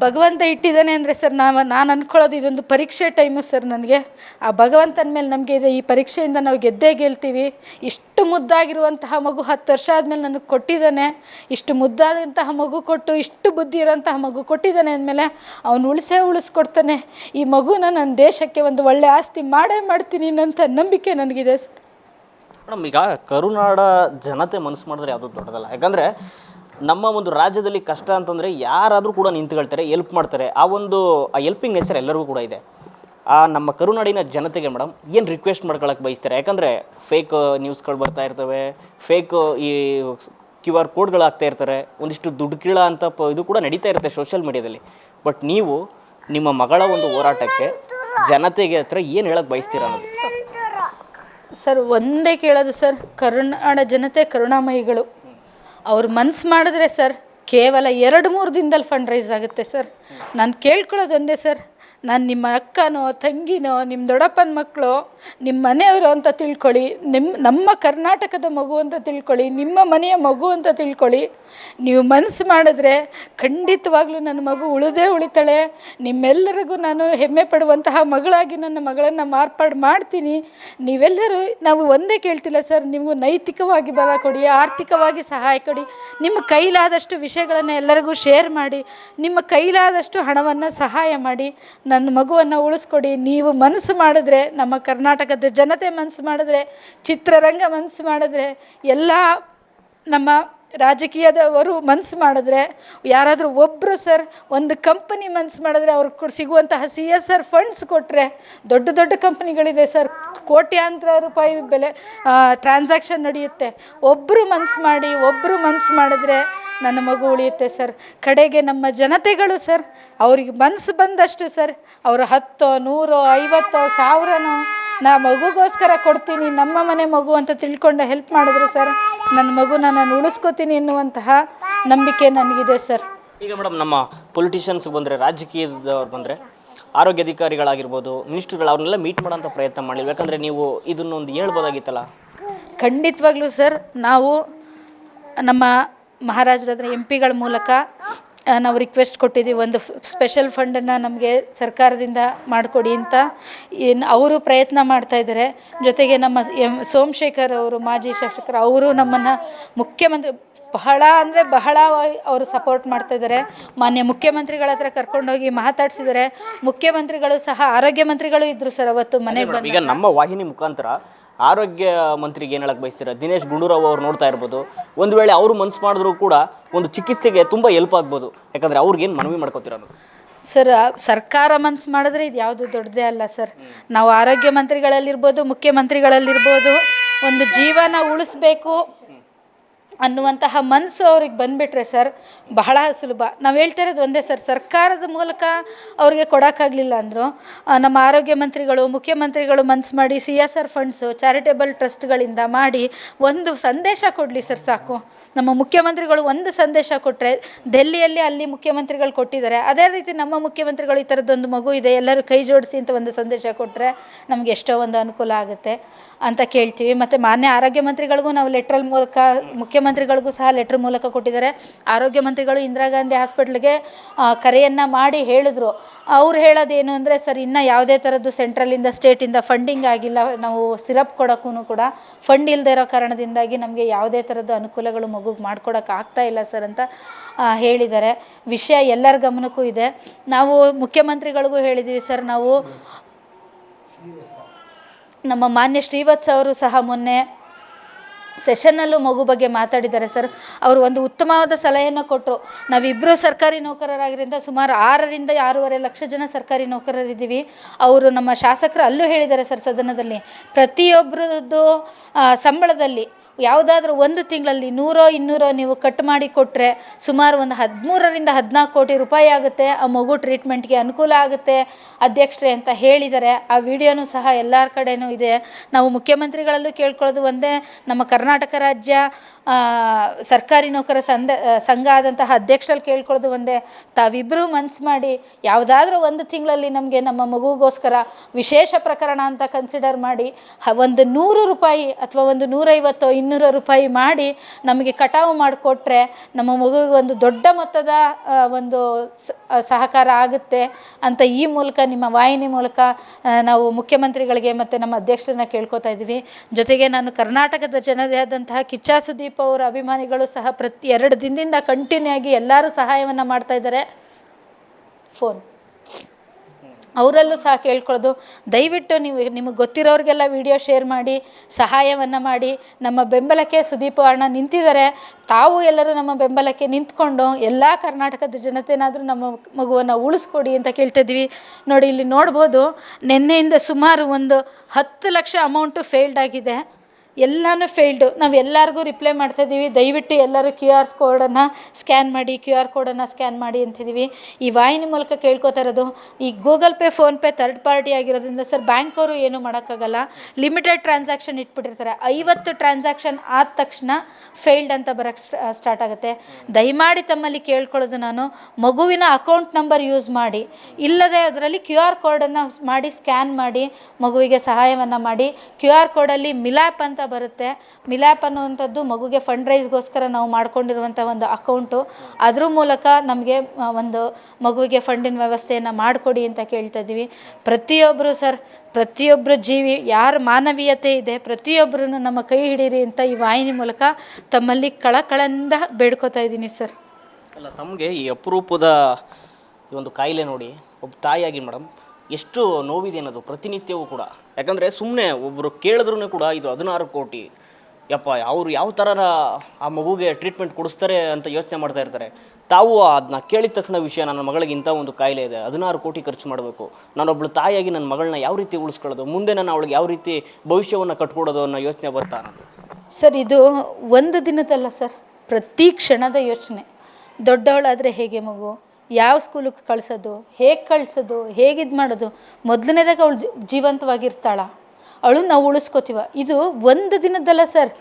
ಭಗವಂತ ಇಟ್ಟಿದ್ದಾನೆ ಅಂದರೆ ಸರ್ ನಾವು ನಾನು ಅಂದ್ಕೊಳ್ಳೋದು ಇದೊಂದು ಪರೀಕ್ಷೆ ಟೈಮು ಸರ್ ನನಗೆ. ಆ ಭಗವಂತನ ಮೇಲೆ ನಮಗೆ ಇದೆ ಈ ಪರೀಕ್ಷೆಯಿಂದ ನಾವು ಗೆದ್ದೇ ಗೆಲ್ತೀವಿ. ಇಷ್ಟು ಮುದ್ದಾಗಿರುವಂತಹ ಮಗು ಹತ್ತು ವರ್ಷ ಆದಮೇಲೆ ನನಗೆ ಕೊಟ್ಟಿದ್ದಾನೆ. ಇಷ್ಟು ಮುದ್ದಾದಂತಹ ಮಗು ಕೊಟ್ಟು, ಇಷ್ಟು ಬುದ್ಧಿ ಇರೋಂತಹ ಮಗು ಕೊಟ್ಟಿದ್ದಾನೆ ಅಂದಮೇಲೆ ಅವನು ಉಳಿಸೇ ಉಳಿಸ್ಕೊಡ್ತಾನೆ. ಈ ಮಗುನ ನನ್ನ ದೇಶಕ್ಕೆ ಒಂದು ಒಳ್ಳೆ ಆಸ್ತಿ ಮಾಡೇ ಮಾಡ್ತೀನಿ ಅನ್ನೋಂಥ ನಂಬಿಕೆ ನನಗಿದೆ ಸರ್. ಮೇಡಮ್, ಈಗ ಕರುನಾಡ ಜನತೆ ಮನಸ್ಸು ಮಾಡಿದ್ರೆ ಯಾವುದು ದೊಡ್ಡದಲ್ಲ. ಯಾಕಂದರೆ ನಮ್ಮ ಒಂದು ರಾಜ್ಯದಲ್ಲಿ ಕಷ್ಟ ಅಂತಂದರೆ ಯಾರಾದರೂ ಕೂಡ ನಿಂತ್ಕೊಳ್ತಾರೆ ಎಲ್ಪ್ ಮಾಡ್ತಾರೆ. ಆ ಒಂದು, ಆ ಎಲ್ಪಿಂಗ್ ನೇಚರ್ ಎಲ್ಲರಿಗೂ ಕೂಡ ಇದೆ. ಆ ನಮ್ಮ ಕರುನಾಡಿನ ಜನತೆಗೆ ಮೇಡಮ್, ಏನು ರಿಕ್ವೆಸ್ಟ್ ಮಾಡ್ಕೊಳಕ್ಕೆ ಬಯಸ್ತಾರೆ? ಯಾಕಂದರೆ ಫೇಕ್ ನ್ಯೂಸ್ಗಳು ಬರ್ತಾ ಇರ್ತವೆ ಫೇಕ್ ಈ ಕ್ಯೂ ಆರ್ ಕೋಡ್ಗಳು ಆಗ್ತಾ ಇರ್ತಾರೆ, ಒಂದಿಷ್ಟು ದುಡ್ಡು ಕೀಳ ಅಂತ ಇದು ಕೂಡ ನಡೀತಾ ಇರುತ್ತೆ ಸೋಷಿಯಲ್ ಮೀಡಿಯಾದಲ್ಲಿ ಬಟ್ ನೀವು ನಿಮ್ಮ ಮಗಳ ಒಂದು ಹೋರಾಟಕ್ಕೆ ಜನತೆಗೆ ಹತ್ರ ಏನು ಹೇಳಕ್ಕೆ ಬಯಸ್ತೀರ ಅನ್ನೋದು. ಸರ್, ಒಂದೇ ಕೇಳೋದು ಸರ್, ಕರುನಾಡ ಜನತೆ ಕರುಣಾಮಯಿಗಳು. ಅವ್ರು ಮನ್ಸು ಮಾಡಿದ್ರೆ ಸರ್, ಕೇವಲ ಎರಡು ಮೂರು ದಿನದಲ್ಲಿ ಫಂಡ್ ರೈಸ್ ಆಗುತ್ತೆ ಸರ್. ನಾನು ಕೇಳ್ಕೊಳ್ಳೋದು ಒಂದೇ ಸರ್ ನಾನು ನಿಮ್ಮ ಅಕ್ಕನೋ, ತಂಗಿನೋ ನಿಮ್ಮ ದೊಡ್ಡಪ್ಪನ ಮಕ್ಕಳು ನಿಮ್ಮ ಮನೆಯವರು ಅಂತ ತಿಳ್ಕೊಳ್ಳಿ ನಿಮ್ಮ ನಮ್ಮ ಕರ್ನಾಟಕದ ಮಗು ಅಂತ ತಿಳ್ಕೊಳ್ಳಿ, ನಿಮ್ಮ ಮನೆಯ ಮಗು ಅಂತ ತಿಳ್ಕೊಳ್ಳಿ. ನೀವು ಮನಸ್ಸು ಮಾಡಿದ್ರೆ ಖಂಡಿತವಾಗ್ಲೂ ನನ್ನ ಮಗು ಉಳಿದೇ ಉಳಿತಾಳೆ. ನಿಮ್ಮೆಲ್ಲರಿಗೂ ನಾನು ಹೆಮ್ಮೆ ಪಡುವಂತಹ ಮಗಳಾಗಿ ನನ್ನ ಮಗಳನ್ನು ಮಾರ್ಪಾಡು ಮಾಡ್ತೀನಿ. ನೀವೆಲ್ಲರೂ ನಾವು ಒಂದೇ ಕೇಳ್ತಿಲ್ಲ ಸರ್, ನಿಮಗೂ ನೈತಿಕವಾಗಿ ಬಲ ಕೊಡಿ, ಆರ್ಥಿಕವಾಗಿ ಸಹಾಯ ಕೊಡಿ. ನಿಮ್ಮ ಕೈಲಾದಷ್ಟು ವಿಷಯಗಳನ್ನು ಎಲ್ಲರಿಗೂ ಶೇರ್ ಮಾಡಿ, ನಿಮ್ಮ ಕೈಲಾದಷ್ಟು ಹಣವನ್ನು ಸಹಾಯ ಮಾಡಿ. ನನ್ನ ಮಗುವನ್ನು ಉಳಿಸ್ಕೊಡಿ. ನೀವು ಮನಸ್ಸು ಮಾಡಿದ್ರೆ, ನಮ್ಮ ಕರ್ನಾಟಕದ ಜನತೆ ಮನಸ್ಸು ಮಾಡಿದ್ರೆ, ಚಿತ್ರರಂಗ ಮನಸ್ಸು ಮಾಡಿದ್ರೆ, ಎಲ್ಲ ನಮ್ಮ ರಾಜಕೀಯದವರು ಮನಸ್ಸು ಮಾಡಿದ್ರೆ, ಯಾರಾದರೂ ಒಬ್ಬರು ಸರ್, ಒಂದು ಕಂಪನಿ ಮನಸ್ಸು ಮಾಡಿದ್ರೆ ಅವ್ರಿಗೆ ಸಿಗುವಂತಹ ಸಿ ಎಸ್ ಆರ್ ಫಂಡ್ಸ್ ಕೊಟ್ಟರೆ ದೊಡ್ಡ ದೊಡ್ಡ ಕಂಪ್ನಿಗಳಿದೆ ಸರ್. ಕೋಟ್ಯಾಂತರ ರೂಪಾಯಿ ಬೆಲೆ ಟ್ರಾನ್ಸಾಕ್ಷನ್ ನಡೆಯುತ್ತೆ. ಒಬ್ಬರು ಮನಸ್ಸು ಮಾಡಿ ಒಬ್ಬರು ಮನಸ್ಸು ಮಾಡಿದ್ರೆ ನನ್ನ ಮಗು ಉಳಿಯುತ್ತೆ ಸರ್. ಕಡೆಗೆ ನಮ್ಮ ಜನತೆಗಳು ಸರ್. ಅವ್ರಿಗೆ ಮನಸ್ಸು ಬಂದಷ್ಟು ಸರ್. ಅವರು ಹತ್ತೋ ನೂರೋ ಐವತ್ತೋ ಸಾವಿರನೋ ನಾ ಮಗುಗೋಸ್ಕರ ಕೊಡ್ತೀನಿ. ನಮ್ಮ ಮನೆ ಮಗು ಅಂತ ತಿಳ್ಕೊಂಡು ಹೆಲ್ಪ್ ಮಾಡಿದ್ರು ಸರ್. ನನ್ನ ಮಗು ನಾನು ಉಳಿಸ್ಕೋತೀನಿ ಎನ್ನುವಂತಹ ನಂಬಿಕೆ ನನಗಿದೆ ಸರ್. ಈಗ ಮೇಡಮ್ ನಮ್ಮ ಪೊಲಿಟಿಷಿಯನ್ಸ್ ಬಂದರೆ ರಾಜಕೀಯದವ್ರು ಬಂದರೆ ಆರೋಗ್ಯ ಅಧಿಕಾರಿಗಳಾಗಿರ್ಬೋದು ಮಿನಿಸ್ಟ್ರುಗಳು ಅವ್ರನ್ನೆಲ್ಲ ಮೀಟ್ ಮಾಡೋಂಥ ಪ್ರಯತ್ನ ಮಾಡಲಿಲ್ಲ ಯಾಕಂದರೆ ನೀವು ಇದನ್ನೊಂದು ಹೇಳ್ಬೋದಾಗಿತ್ತಲ್ಲ? ಖಂಡಿತವಾಗ್ಲೂ ಸರ್. ನಾವು ನಮ್ಮ ಮಹಾರಾಜರ ಹತ್ರ ಎಂ ಪಿಗಳ ಮೂಲಕ ನಾವು ರಿಕ್ವೆಸ್ಟ್ ಕೊಟ್ಟಿದ್ದೀವಿ ಒಂದು ಸ್ಪೆಷಲ್ ಫಂಡನ್ನು ನಮಗೆ ಸರ್ಕಾರದಿಂದ ಮಾಡಿಕೊಡಿ ಅಂತ. ಏನು ಅವರು ಪ್ರಯತ್ನ ಮಾಡ್ತಾಯಿದ್ದಾರೆ ಜೊತೆಗೆ ನಮ್ಮ ಎಂ ಸೋಮಶೇಖರ್ ಅವರು ಮಾಜಿ ಶಾಸಕರು ಅವರು ನಮ್ಮನ್ನು ಮುಖ್ಯಮಂತ್ರಿ ಬಹಳ ಅಂದರೆ ಬಹಳ ಅವರು ಸಪೋರ್ಟ್ ಮಾಡ್ತಾ ಇದ್ದಾರೆ. ಮಾನ್ಯ ಮುಖ್ಯಮಂತ್ರಿಗಳ ಹತ್ರ ಕರ್ಕೊಂಡೋಗಿ ಮಾತಾಡ್ಸಿದ್ದಾರೆ. ಮುಖ್ಯಮಂತ್ರಿಗಳು ಸಹ ಆರೋಗ್ಯ ಮಂತ್ರಿಗಳು ಇದ್ದರು ಸರ್ ಅವತ್ತು ಮನೆಗೆ ಬಂದು ಈಗ ನಮ್ಮ ವಾಹಿನಿ ಮುಖಾಂತರ ಆರೋಗ್ಯ ಮಂತ್ರಿಗೆ ಏನು ಹೇಳಕ್ಕೆ ಬಯಸ್ತೀರಾ? ದಿನೇಶ್ ಗುಂಡೂರಾವ್ ಅವ್ರು ನೋಡ್ತಾ ಇರ್ಬೋದು. ಒಂದು ವೇಳೆ ಅವರು ಮನ್ಸು ಮಾಡಿದ್ರು ಕೂಡ ಒಂದು ಚಿಕಿತ್ಸೆಗೆ ತುಂಬ ಹೆಲ್ಪ್ ಆಗ್ಬೋದು. ಯಾಕಂದರೆ ಅವ್ರಿಗೇನು ಮನವಿ ಮಾಡ್ಕೋತೀರ ಸರ್ ಸರ್ಕಾರ ಮನ್ಸು ಮಾಡಿದ್ರೆ ಇದು ಯಾವುದು ದೊಡ್ಡದೇ ಅಲ್ಲ ಸರ್. ನಾವು ಆರೋಗ್ಯ ಮಂತ್ರಿಗಳಲ್ಲಿರ್ಬೋದು, ಮುಖ್ಯಮಂತ್ರಿಗಳಲ್ಲಿರ್ಬೋದು, ಒಂದು ಜೀವನ ಉಳಿಸ್ಬೇಕು. ಅನ್ನುವಂತಹ ಮನಸ್ಸು ಅವ್ರಿಗೆ ಬಂದುಬಿಟ್ರೆ ಸರ್, ಬಹಳ ಸುಲಭ. ನಾವು ಹೇಳ್ತಾ ಇರೋದು ಒಂದೇ ಸರ್, ಸರ್ಕಾರದ ಮೂಲಕ ಅವ್ರಿಗೆ ಕೊಡೋಕ್ಕಾಗಲಿಲ್ಲ ಅಂದರು ನಮ್ಮ ಆರೋಗ್ಯ ಮಂತ್ರಿಗಳು, ಮುಖ್ಯಮಂತ್ರಿಗಳು ಮನ್ಸು ಮಾಡಿ C S R funds, charitable ಟ್ರಸ್ಟ್ಗಳಿಂದ ಮಾಡಿ ಒಂದು ಸಂದೇಶ ಕೊಡಲಿ ಸರ್ ಸಾಕು. ನಮ್ಮ ಮುಖ್ಯಮಂತ್ರಿಗಳು ಒಂದು ಸಂದೇಶ ಕೊಟ್ಟರೆ ದೆಲ್ಲಿಯಲ್ಲಿ ಅಲ್ಲಿ ಮುಖ್ಯಮಂತ್ರಿಗಳು ಕೊಟ್ಟಿದ್ದಾರೆ. ಅದೇ ರೀತಿ ನಮ್ಮ ಮುಖ್ಯಮಂತ್ರಿಗಳು ಈ ಥರದ್ದೊಂದು ಮಗು ಇದೆ, ಎಲ್ಲರೂ ಕೈ ಜೋಡಿಸಿ ಅಂತ ಒಂದು ಸಂದೇಶ ಕೊಟ್ಟರೆ ನಮಗೆ ಎಷ್ಟೋ ಒಂದು ಅನುಕೂಲ ಆಗುತ್ತೆ ಅಂತ ಕೇಳ್ತೀವಿ. ಮತ್ತು ಮಾನ್ಯ ಆರೋಗ್ಯ ಮಂತ್ರಿಗಳಿಗೂ ನಾವು ಲೆಟ್ರಲ್ ಮೂಲಕ ಮುಖ್ಯಮಂತ್ರಿಗಳಿಗೂ ಸಹ ಲೆಟ್ರ್ ಮೂಲಕ ಕೊಟ್ಟಿದ್ದಾರೆ. ಆರೋಗ್ಯ ಮಂತ್ರಿಗಳು ಇಂದಿರಾ ಗಾಂಧಿ ಹಾಸ್ಪಿಟ್ಲ್ಗೆ ಕರೆಯನ್ನು ಮಾಡಿ ಹೇಳಿದ್ರು. ಅವ್ರು ಹೇಳೋದೇನು ಅಂದರೆ, ಸರ್, ಇನ್ನೂ ಯಾವುದೇ ಥರದ್ದು ಸೆಂಟ್ರಲಿಂದ, ಸ್ಟೇಟಿಂದ ಫಂಡಿಂಗ್ ಆಗಿಲ್ಲ. ನಾವು ಸಿರಪ್ ಕೊಡೋಕ್ಕೂ ಕೂಡ ಫಂಡ್ ಇಲ್ಲದೆ ಇರೋ ಕಾರಣದಿಂದಾಗಿ ನಮಗೆ ಯಾವುದೇ ಥರದ್ದು ಅನುಕೂಲಗಳು ಮಗುಗೆ ಮಾಡ್ಕೊಡೋಕೆ ಆಗ್ತಾ ಇಲ್ಲ, ಸರ್, ಅಂತ ಹೇಳಿದ್ದಾರೆ. ವಿಷಯ ಎಲ್ಲರ ಗಮನಕ್ಕೂ ಇದೆ. ನಾವು ಮುಖ್ಯಮಂತ್ರಿಗಳಿಗೂ ಹೇಳಿದ್ದೀವಿ ಸರ್, ನಾವು ನಮ್ಮ ಮಾನ್ಯ ಶ್ರೀವತ್ಸ ಅವರು ಸಹ ಮೊನ್ನೆ ಸೆಷನ್ನಲ್ಲೂ ಮಗು ಬಗ್ಗೆ ಮಾತಾಡಿದ್ದಾರೆ ಸರ್. ಅವರು ಒಂದು ಉತ್ತಮವಾದ ಸಲಹೆಯನ್ನು ಕೊಟ್ಟರು ನಾವಿಬ್ಬರು ಸರ್ಕಾರಿ ನೌಕರರಾಗಿರಿಂದ ಸುಮಾರು ಆರರಿಂದ ಆರೂವರೆ ಲಕ್ಷ ಜನ ಸರ್ಕಾರಿ ನೌಕರರಿದ್ದೀವಿ. ಅವರು ನಮ್ಮ ಶಾಸಕರು ಅಲ್ಲೂ ಹೇಳಿದ್ದಾರೆ ಸರ್ ಸದನದಲ್ಲಿ. ಪ್ರತಿಯೊಬ್ಬರದ್ದು ಸಂಬಳದಲ್ಲಿ ಯಾವುದಾದ್ರೂ ಒಂದು ತಿಂಗಳಲ್ಲಿ ನೂರೋ ಇನ್ನೂರೋ ನೀವು ಕಟ್ ಮಾಡಿ ಕೊಟ್ಟರೆ ಸುಮಾರು ಒಂದು ಹದಿಮೂರರಿಂದ ಹದಿನಾಲ್ಕು ಕೋಟಿ ರೂಪಾಯಿ ಆಗುತ್ತೆ. ಆ ಮಗು ಟ್ರೀಟ್ಮೆಂಟ್ಗೆ ಅನುಕೂಲ ಆಗುತ್ತೆ. ಅಧ್ಯಕ್ಷರೇ ಅಂತ ಹೇಳಿದ್ದಾರೆ ಆ ವಿಡಿಯೋನೂ ಸಹ ಎಲ್ಲರ ಕಡೆನೂ ಇದೆ. ನಾವು ಮುಖ್ಯಮಂತ್ರಿಗಳಲ್ಲೂ ಕೇಳ್ಕೊಳ್ಳೋದು ಒಂದೇ. ನಮ್ಮ ಕರ್ನಾಟಕ ರಾಜ್ಯ ಸರ್ಕಾರಿ ನೌಕರ ಸಂದ, ಸಂಘ ಆದಂತಹ ಅಧ್ಯಕ್ಷರಲ್ಲಿ ಕೇಳ್ಕೊಳ್ಳೋದು ಒಂದೇ. ತಾವಿಬ್ಬರೂ ಮನ್ಸು ಮಾಡಿ ಯಾವುದಾದ್ರೂ ಒಂದು ತಿಂಗಳಲ್ಲಿ ನಮಗೆ ನಮ್ಮ ಮಗುಗೋಸ್ಕರ ವಿಶೇಷ ಪ್ರಕರಣ ಅಂತ ಕನ್ಸಿಡರ್ ಮಾಡಿ ಒಂದು ನೂರು ರೂಪಾಯಿ ಅಥವಾ ಒಂದು ನೂರೈವತ್ತು ಇನ್ನೂರು ರೂಪಾಯಿ ಮಾಡಿ ನಮಗೆ ಕಟಾವು ಮಾಡಿಕೊಟ್ರೆ ನಮ್ಮ ಮಗುವಿಗೆ ಒಂದು ದೊಡ್ಡ ಮೊತ್ತದ ಒಂದು ಸಹಕಾರ ಆಗುತ್ತೆ ಅಂತ ಈ ಮೂಲಕ ನಿಮ್ಮ ವಾಹಿನಿ ಮೂಲಕ ನಾವು ಮುಖ್ಯಮಂತ್ರಿಗಳಿಗೆ ಮತ್ತು ನಮ್ಮ ಅಧ್ಯಕ್ಷರನ್ನ ಕೇಳ್ಕೊತಾ ಇದ್ದೀವಿ. ಜೊತೆಗೆ ನಾನು ಕರ್ನಾಟಕದ ಜನರೇ ಆದಂತಹ ಕಿಚ್ಚಾ ಸುದೀಪ್ ಅವರ ಅಭಿಮಾನಿಗಳು ಸಹ ಪ್ರತಿ ಎರಡು ದಿನದಿಂದ ಕಂಟಿನ್ಯೂ ಆಗಿ ಎಲ್ಲರೂ ಸಹಾಯವನ್ನು ಮಾಡ್ತಾ ಇದ್ದಾರೆ. ಫೋನ್. ಅವರಲ್ಲೂ ಸಹ ಕೇಳ್ಕೊಳ್ಳೋದು. ದಯವಿಟ್ಟು ನೀವು, ನಿಮಗೆ ಗೊತ್ತಿರೋರಿಗೆಲ್ಲ ವಿಡಿಯೋ ಶೇರ್ ಮಾಡಿ, ಸಹಾಯವನ್ನು ಮಾಡಿ. ನಮ್ಮ ಬೆಂಬಲಕ್ಕೆ ಸುದೀಪ್ ಅಣ್ಣ ನಿಂತಿದ್ದಾರೆ. ತಾವು ಎಲ್ಲರೂ ನಮ್ಮ ಬೆಂಬಲಕ್ಕೆ ನಿಂತ್ಕೊಂಡು ಎಲ್ಲ ಕರ್ನಾಟಕದ ಜನತೆನಾದರೂ ನಮ್ಮ ಮಗುವನ್ನು ಉಳಿಸ್ಕೊಡಿ ಅಂತ ಕೇಳ್ತಿದ್ವಿ ನೋಡಿ, ಇಲ್ಲಿ ನೋಡ್ಬೋದು, ನಿನ್ನೆಯಿಂದ ಸುಮಾರು ಒಂದು ಹತ್ತು ಲಕ್ಷ ಅಮೌಂಟು ಫೇಲ್ಡ್ ಆಗಿದೆ. ಎಲ್ಲನೂ ಫೇಲ್ಡು ನಾವು ಎಲ್ಲರಿಗೂ ರಿಪ್ಲೈ ಮಾಡ್ತಾ ಇದ್ದೀವಿ ದಯವಿಟ್ಟು ಎಲ್ಲರೂ ಕ್ಯೂ ಆರ್ ಕೋಡನ್ನು ಸ್ಕ್ಯಾನ್ ಮಾಡಿ ಕ್ಯೂ ಆರ್ ಕೋಡನ್ನು ಸ್ಕ್ಯಾನ್ ಮಾಡಿ ಅಂತಿದ್ದೀವಿ ಈ ವಾಹಿನಿ ಮೂಲಕ ಕೇಳ್ಕೊತಾ ಇರೋದು, ಈ Google Pay PhonePe third party ಆಗಿರೋದ್ರಿಂದ ಸರ್ ಬ್ಯಾಂಕ್ ಅವರು ಏನೂ ಮಾಡೋಕ್ಕಾಗಲ್ಲ. ಲಿಮಿಟೆಡ್ ಟ್ರಾನ್ಸಾಕ್ಷನ್ ಇಟ್ಬಿಟ್ಟಿರ್ತಾರೆ. ಐವತ್ತು ಟ್ರಾನ್ಸಾಕ್ಷನ್ ಆದ ತಕ್ಷಣ ಫೇಲ್ಡ್ ಅಂತ ಬರೋಕ್ಕೆ ಸ್ಟಾರ್ಟ್ ಆಗುತ್ತೆ. ದಯಮಾಡಿ ತಮ್ಮಲ್ಲಿ ಕೇಳ್ಕೊಳ್ಳೋದು ನಾನು. ಮಗುವಿನ ಅಕೌಂಟ್ ನಂಬರ್ ಯೂಸ್ ಮಾಡಿ. ಇಲ್ಲದೆ ಅದರಲ್ಲಿ ಕ್ಯೂ ಆರ್ ಕೋಡನ್ನು ಮಾಡಿ ಸ್ಕ್ಯಾನ್ ಮಾಡಿ, ಮಗುವಿಗೆ ಸಹಾಯವನ್ನು ಮಾಡಿ. ಕ್ಯೂ ಆರ್ ಕೋಡಲ್ಲಿ ಮಿಲಾಪ್ ಅಂತ ಬರುತ್ತೆ. ಮಿಲಾಪ್ ಅನ್ನುವಂಥದ್ದು ಮಗುಗೆ ಫಂಡ್ ರೈಸ್ಗೋಸ್ಕರ ನಾವು ಮಾಡ್ಕೊಂಡಿರುವಂಥ ಒಂದು ಅಕೌಂಟು. ಅದ್ರ ಮೂಲಕ ನಮಗೆ ಒಂದು ಮಗುವಿಗೆ ಫಂಡಿನ ವ್ಯವಸ್ಥೆಯನ್ನು ಮಾಡಿಕೊಡಿ ಅಂತ ಕೇಳ್ತಾ ಇದ್ದೀವಿ. ಪ್ರತಿಯೊಬ್ಬರು ಸರ್ ಪ್ರತಿಯೊಬ್ಬರು ಜೀವಿ, ಯಾರ ಮಾನವೀಯತೆ ಇದೆ ಪ್ರತಿಯೊಬ್ಬರನ್ನು ನಮ್ಮ ಕೈ ಹಿಡೀರಿ ಅಂತ ಈ ವಾಹಿನಿ ಮೂಲಕ ತಮ್ಮಲ್ಲಿ ಕಳಕಳಂದ ಬೇಡ್ಕೋತಾ ಇದ್ದೀನಿ ಸರ್. ಅಲ್ಲ, ತಮಗೆ ಈ ಅಪರೂಪದ ಈ ಒಂದು ಕಾಯಿಲೆ ನೋಡಿ, ಒಬ್ಬ ತಾಯಿಯಾಗಿ ಮೇಡಮ್, ಎಷ್ಟು ನೋವಿದೆ ಅನ್ನೋದು ಪ್ರತಿನಿತ್ಯವೂ ಕೂಡ. ಯಾಕಂದರೆ ಸುಮ್ಮನೆ ಒಬ್ಬರು ಕೇಳಿದ್ರೂ ಕೂಡ ಇದು ಹದಿನಾರು ಕೋಟಿ. ಯಪ್ಪ, ಅವರು ಯಾವ ಥರ ಆ ಮಗುಗೆ ಟ್ರೀಟ್ಮೆಂಟ್ ಕೊಡಿಸ್ತಾರೆ ಅಂತ ಯೋಚನೆ ಮಾಡ್ತಾ ಇರ್ತಾರೆ. ತಾವು ಅದನ್ನ ಕೇಳಿದ ತಕ್ಷಣ ವಿಷಯ, ನನ್ನ ಮಗಳಿಗೆ ಇಂಥ ಒಂದು ಕಾಯಿಲೆ ಇದೆ, ಹದಿನಾರು ಕೋಟಿ ಖರ್ಚು ಮಾಡಬೇಕು. ನಾನೊಬ್ಳು ತಾಯಿಯಾಗಿ ನನ್ನ ಮಗಳನ್ನ ಯಾವ ರೀತಿ ಉಳಿಸ್ಕೊಳ್ಳೋದು, ಮುಂದೆ ನಾನು ಅವಳಿಗೆ ಯಾವ ರೀತಿ ಭವಿಷ್ಯವನ್ನು ಕಟ್ಕೊಡೋದು ಅನ್ನೋ ಯೋಚನೆ ಬರ್ತಾ ನಾನು? ಸರ್, ಇದು ಒಂದು ದಿನದಲ್ಲ ಸರ್, ಪ್ರತಿ ಕ್ಷಣದ ಯೋಚನೆ. ದೊಡ್ಡವಳಾದರೆ ಹೇಗೆ ಮಗು? ಯಾವ ಸ್ಕೂಲಿಗೆ ಕಳಿಸೋದು, ಹೇಗೆ ಕಳಿಸೋದು ಹೇಗೆ ಇದು ಮಾಡೋದು, ಮೊದಲನೇದಾಗ ಅವಳು ಜೀವಂತವಾಗಿರ್ತಾಳ. ಅವಳು ನಾವು ಉಳಿಸ್ಕೋತೀವ. ಇದು ಒಂದು ದಿನದಲ್ಲ ಸರ್.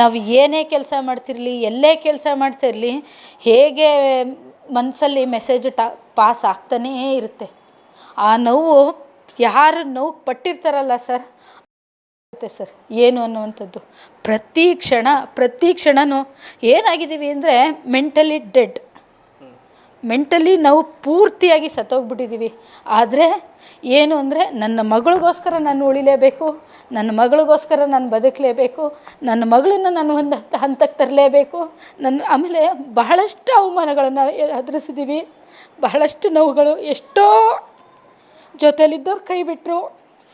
ನಾವು ಏನೇ ಕೆಲಸ ಮಾಡ್ತಿರಲಿ, ಎಲ್ಲೇ ಕೆಲಸ ಮಾಡ್ತಿರಲಿ, ಹೇಗೆ ಮನಸ್ಸಲ್ಲಿ ಮೆಸೇಜ್ ಟಾ ಪಾಸ್ ಆಗ್ತಾನೇ ಇರುತ್ತೆ. ಆ ನೋವು ಯಾರು ನೋವು ಪಟ್ಟಿರ್ತಾರಲ್ಲ ಸರ್ ಸರ್. ಏನು ಅನ್ನುವಂಥದ್ದು. ಪ್ರತಿ ಕ್ಷಣ, ಪ್ರತಿ ಕ್ಷಣವೂ ಏನಾಗಿದ್ದೀವಿ ಅಂದರೆ ಮೆಂಟಲಿ ಡೆಡ್ ಮೆಂಟಲಿ ನಾವು ಪೂರ್ತಿಯಾಗಿ ಸತ್ತೋಗ್ಬಿಟ್ಟಿದ್ದೀವಿ ಆದರೆ ಏನು ಅಂದರೆ ನನ್ನ ಮಗಳಿಗೋಸ್ಕರ ನಾನು ಉಳಿಲೇಬೇಕು, ನನ್ನ ಮಗಳಿಗೋಸ್ಕರ ನಾನು ಬದುಕಲೇಬೇಕು, ನನ್ನ ಮಗಳನ್ನು ನಾನು ಒಂದು ಹಂತ ಹಂತಕ್ಕೆ ತರಲೇಬೇಕು, ನನ್ನ ಆಮೇಲೆ ಬಹಳಷ್ಟು ಅವಮಾನಗಳನ್ನು ಎದುರಿಸಿದ್ದೀವಿ ಬಹಳಷ್ಟು ನೋವುಗಳು ಎಷ್ಟೋ ಜೊತೆಲಿದ್ದವ್ರು ಕೈ ಬಿಟ್ಟರು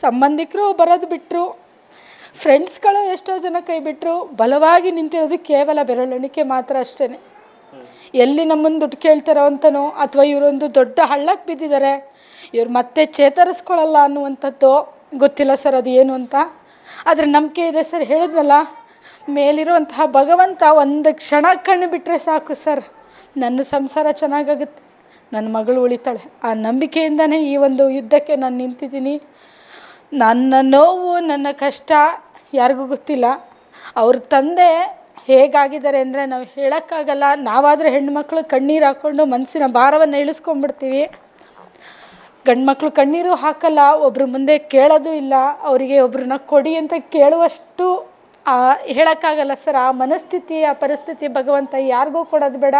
ಸಂಬಂಧಿಕರು ಬರೋದು ಬಿಟ್ಟರು ಫ್ರೆಂಡ್ಸ್ಗಳು ಎಷ್ಟೋ ಜನ ಕೈ ಬಿಟ್ಟರು ಬಲವಾಗಿ ನಿಂತಿರೋದು ಕೇವಲ ಬೆರಳೆಣಿಕೆ ಮಾತ್ರ ಅಷ್ಟೇ ಎಲ್ಲಿ ನಮ್ಮನ್ನು ದುಡ್ಡು ಕೇಳ್ತಾರೋ ಅಂತನೋ ಅಥವಾ ಇವರೊಂದು ದೊಡ್ಡ ಹಳ್ಳಕ್ಕೆ ಬಿದ್ದಿದ್ದಾರೆ ಇವ್ರು ಮತ್ತೆ ಚೇತರಿಸ್ಕೊಳ್ಳಲ್ಲ ಅನ್ನುವಂಥದ್ದು ಗೊತ್ತಿಲ್ಲ ಸರ್ ಅದು ಏನು ಅಂತ. ಆದರೆ ನಂಬಿಕೆ ಇದೆ ಸರ್, ಹೇಳಿದ್ನಲ್ಲ, ಮೇಲಿರುವಂತಹ ಭಗವಂತ ಒಂದು ಕ್ಷಣ ಕಣ್ಣು ಬಿಟ್ಟರೆ ಸಾಕು ಸರ್. ನನ್ನ ಸಂಸಾರ ಚೆನ್ನಾಗಾಗುತ್ತೆ ನನ್ನ ಮಗಳು ಉಳಿತಾಳೆ. ಆ ನಂಬಿಕೆಯಿಂದನೇ ಈ ಒಂದು ಯುದ್ಧಕ್ಕೆ ನಾನು ನಿಂತಿದ್ದೀನಿ. ನನ್ನ ನೋವು, ನನ್ನ ಕಷ್ಟ ಯಾರಿಗೂ ಗೊತ್ತಿಲ್ಲ. ಅವ್ರ ತಂದೆ ಹೇಗಾಗಿದ್ದಾರೆ ಅಂದರೆ ನಾವು ಹೇಳೋಕ್ಕಾಗಲ್ಲ. ನಾವಾದರೂ ಹೆಣ್ಮಕ್ಳು ಕಣ್ಣೀರು ಹಾಕ್ಕೊಂಡು ಮನಸ್ಸಿನ ಭಾರವನ್ನು ಇಳಿಸ್ಕೊಂಡ್ಬಿಡ್ತೀವಿ. ಗಂಡು ಮಕ್ಕಳು ಕಣ್ಣೀರು ಹಾಕಲ್ಲ ಒಬ್ಬರು ಮುಂದೆ ಕೇಳೋದು ಇಲ್ಲ. ಅವರಿಗೆ ಒಬ್ರನ್ನ ಕೊಡಿ ಅಂತ ಕೇಳುವಷ್ಟು ಹೇಳೋಕ್ಕಾಗಲ್ಲ ಸರ್. ಆ ಮನಸ್ಥಿತಿ, ಆ ಪರಿಸ್ಥಿತಿ ಭಗವಂತ ಯಾರಿಗೂ ಕೊಡೋದು ಬೇಡ.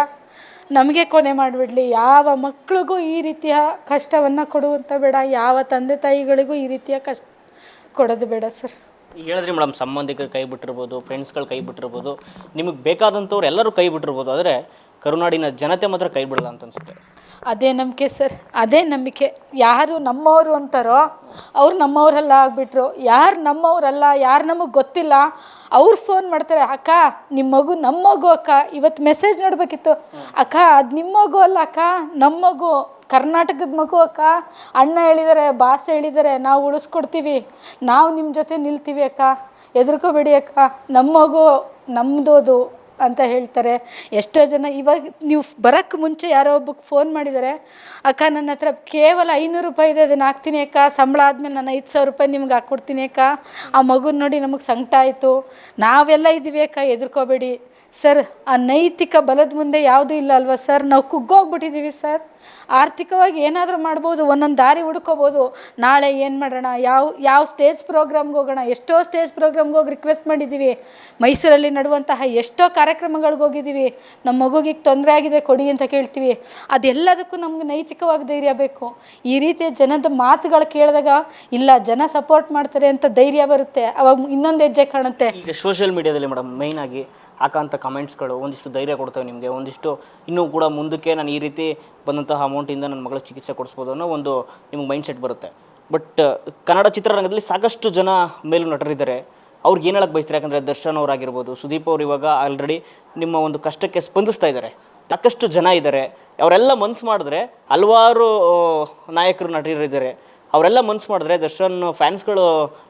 ನಮಗೆ ಕೊನೆ ಮಾಡಿಬಿಡ್ಲಿ. ಯಾವ ಮಕ್ಳಿಗೂ ಈ ರೀತಿಯ ಕಷ್ಟವನ್ನು ಕೊಡುವಂಥ ಬೇಡ. ಯಾವ ತಂದೆ ತಾಯಿಗಳಿಗೂ ಈ ರೀತಿಯ ಕಷ್ಟ ಕೊಡೋದು ಬೇಡ ಸರ್. ಹೇಳಿದ್ರಿ ಮೇಡಮ್, ಸಂಬಂಧಿಕರು ಕೈ ಬಿಟ್ಟಿರ್ಬೋದು ಫ್ರೆಂಡ್ಸ್ಗಳು ಕೈ ಬಿಟ್ಟಿರ್ಬೋದು, ನಿಮಗೆ ಬೇಕಾದಂಥವ್ರು ಎಲ್ಲರೂ ಕೈ ಬಿಟ್ಟಿರ್ಬೋದು, ಆದರೆ ಕರುನಾಡಿನ ಜನತೆ ಮಾತ್ರ ಕೈ ಬಿಡಲ್ಲ ಅಂತ ಅನ್ಸುತ್ತೆ. ಅದೇ ನಂಬಿಕೆ ಸರ್, ಅದೇ ನಂಬಿಕೆ. ಯಾರು ನಮ್ಮವರು ಅಂತಾರೋ, ಅವ್ರು ನಮ್ಮವರೆಲ್ಲ ಆಗ್ಬಿಟ್ರು. ಯಾರು ನಮ್ಮವರಲ್ಲ, ಯಾರು ನಮಗೆ ಗೊತ್ತಿಲ್ಲ, ಅವ್ರು ಫೋನ್ ಮಾಡ್ತಾರೆ, ಅಕ್ಕ ನಿಮ್ಮ ಮಗು ನಮ್ಮ ಮಗು ಅಕ್ಕ ಇವತ್ತು ಮೆಸೇಜ್ ನೋಡಬೇಕಿತ್ತು. ಅಕ್ಕ, ಅದು ನಿಮ್ಮ ಮಗು ಅಲ್ಲ ಅಕ್ಕ ನಮ್ಮ ಮಗು. ಕರ್ನಾಟಕದ ಮಗು ಅಕ್ಕ, ಅಣ್ಣ ಹೇಳಿದರೆ, ಬಾಸ್ ಹೇಳಿದ್ದಾರೆ ನಾವು ಉಳಿಸ್ಕೊಡ್ತೀವಿ. ನಾವು ನಿಮ್ಮ ಜೊತೆ ನಿಲ್ತೀವಿ ಅಕ್ಕ. ಹೆದರ್ಕೋಬೇಡಿ ಅಕ್ಕ. ನಮ್ಮ ಮಗು ನಮ್ಮದೋದು ಅಂತ ಹೇಳ್ತಾರೆ. ಎಷ್ಟೋ ಜನ ಇವಾಗ ನೀವು ಬರೋಕ್ಕೆ ಮುಂಚೆ ಯಾರೋ ಒಬ್ಬಕ್ಕೆ ಫೋನ್ ಮಾಡಿದ್ದಾರೆ ಅಕ್ಕ, ನನ್ನ ಹತ್ರ ಕೇವಲ ಐನೂರು ರೂಪಾಯಿ ಇದೆ, ಅದನ್ನು ಹಾಕ್ತೀನಿ ಅಕ್ಕ. ಸಂಬಳ ಆದಮೇಲೆ ನಾನು ಐದು ಸಾವಿರ ರೂಪಾಯಿ ನಿಮ್ಗೆ ಹಾಕ್ಕೊಡ್ತೀನಿ ಅಕ್ಕ. ಆ ಮಗುನ ನೋಡಿ ನಮಗೆ ಸಂಕಟ ಆಯಿತು. ನಾವೆಲ್ಲ ಇದ್ದೀವಿ ಅಕ್ಕ ಹೆದರ್ಕೋಬೇಡಿ ಸರ್, ಆ ನೈತಿಕ ಬಲದ ಮುಂದೆ ಯಾವುದೂ ಇಲ್ಲ ಅಲ್ವಾ ಸರ್? ನಾವು ಕುಗ್ಗೋಗ್ಬಿಟ್ಟಿದ್ದೀವಿ ಸರ್. ಆರ್ಥಿಕವಾಗಿ ಏನಾದರೂ ಮಾಡ್ಬೋದು, ಒಂದೊಂದು ದಾರಿ ಹುಡ್ಕೋಬೋದು. ನಾಳೆ ಏನು ಮಾಡೋಣ? ಯಾವ ಯಾವ ಸ್ಟೇಜ್ ಪ್ರೋಗ್ರಾಮ್ಗೆ ಹೋಗೋಣ? ಎಷ್ಟೋ ಸ್ಟೇಜ್ ಪ್ರೋಗ್ರಾಮ್ಗೆ ಹೋಗಿ ರಿಕ್ವೆಸ್ಟ್ ಮಾಡಿದ್ದೀವಿ ಮೈಸೂರಲ್ಲಿ ನಡುವಂತಹ ಎಷ್ಟೋ ಕಾರ್ಯಕ್ರಮಗಳಿಗೆ ಹೋಗಿದ್ದೀವಿ ನಮ್ಮ ಮಗುಗೆ ತೊಂದರೆ ಆಗಿದೆ, ಕೊಡಿ ಅಂತ ಕೇಳ್ತೀವಿ. ಅದೆಲ್ಲದಕ್ಕೂ ನಮ್ಗೆ ನೈತಿಕವಾಗಿ ಧೈರ್ಯ ಬೇಕು. ಈ ರೀತಿಯ ಜನದ ಮಾತುಗಳು ಕೇಳಿದಾಗ, ಇಲ್ಲ, ಜನ ಸಪೋರ್ಟ್ ಮಾಡ್ತಾರೆ ಅಂತ ಧೈರ್ಯ ಬರುತ್ತೆ. ಅವಾಗ ಇನ್ನೊಂದು ಹೆಜ್ಜೆ ಕಾಣುತ್ತೆ. ಈಗ ಸೋಷಿಯಲ್ ಮೀಡಿಯಾದಲ್ಲಿ ಮೇಡಮ್ ಮೈನ್ ಆಗಿ ಹಾಕೋಂಥ ಕಮೆಂಟ್ಸ್ಗಳು ಒಂದಿಷ್ಟು ಧೈರ್ಯ ಕೊಡ್ತವೆ ನಿಮಗೆ, ಒಂದಿಷ್ಟು ಇನ್ನೂ ಕೂಡ ಮುಂದಕ್ಕೆ ನಾನು ಈ ರೀತಿ ಬಂದಂತಹ ಅಮೌಂಟಿಂದ ನನ್ನ ಮಗಳ ಚಿಕಿತ್ಸೆ ಕೊಡಿಸ್ಬೋದು ಅನ್ನೋ ಒಂದು ನಿಮ್ಗೆ ಮೈಂಡ್ ಸೆಟ್ ಬರುತ್ತೆ. ಬಟ್ ಕನ್ನಡ ಚಿತ್ರರಂಗದಲ್ಲಿ ಸಾಕಷ್ಟು ಜನ ಮೇಲು ನಟರಿದ್ದಾರೆ. ಅವ್ರಿಗೆ ಏನು ಹೇಳಕ್ಕೆ ಬಯಸ್ತಾರೆ? ಯಾಕಂದರೆ ದರ್ಶನ್ ಅವರಾಗಿರ್ಬೋದು, ಸುದೀಪ್ ಅವ್ರು ಇವಾಗ ಆಲ್ರೆಡಿ ನಿಮ್ಮ ಒಂದು ಕಷ್ಟಕ್ಕೆ ಸ್ಪಂದಿಸ್ತಾ ಇದ್ದಾರೆ. ಸಾಕಷ್ಟು ಜನ ಇದ್ದಾರೆ. ಅವರೆಲ್ಲ ಮನ್ಸು ಮಾಡಿದ್ರೆ ಹಲವಾರು ನಾಯಕರು, ನಟರಿದ್ದಾರೆ. ಅವರೆಲ್ಲ ಮನ್ಸು ಮಾಡಿದ್ರೆ ದರ್ಶನ್ ಫ್ಯಾನ್ಸ್ಗಳು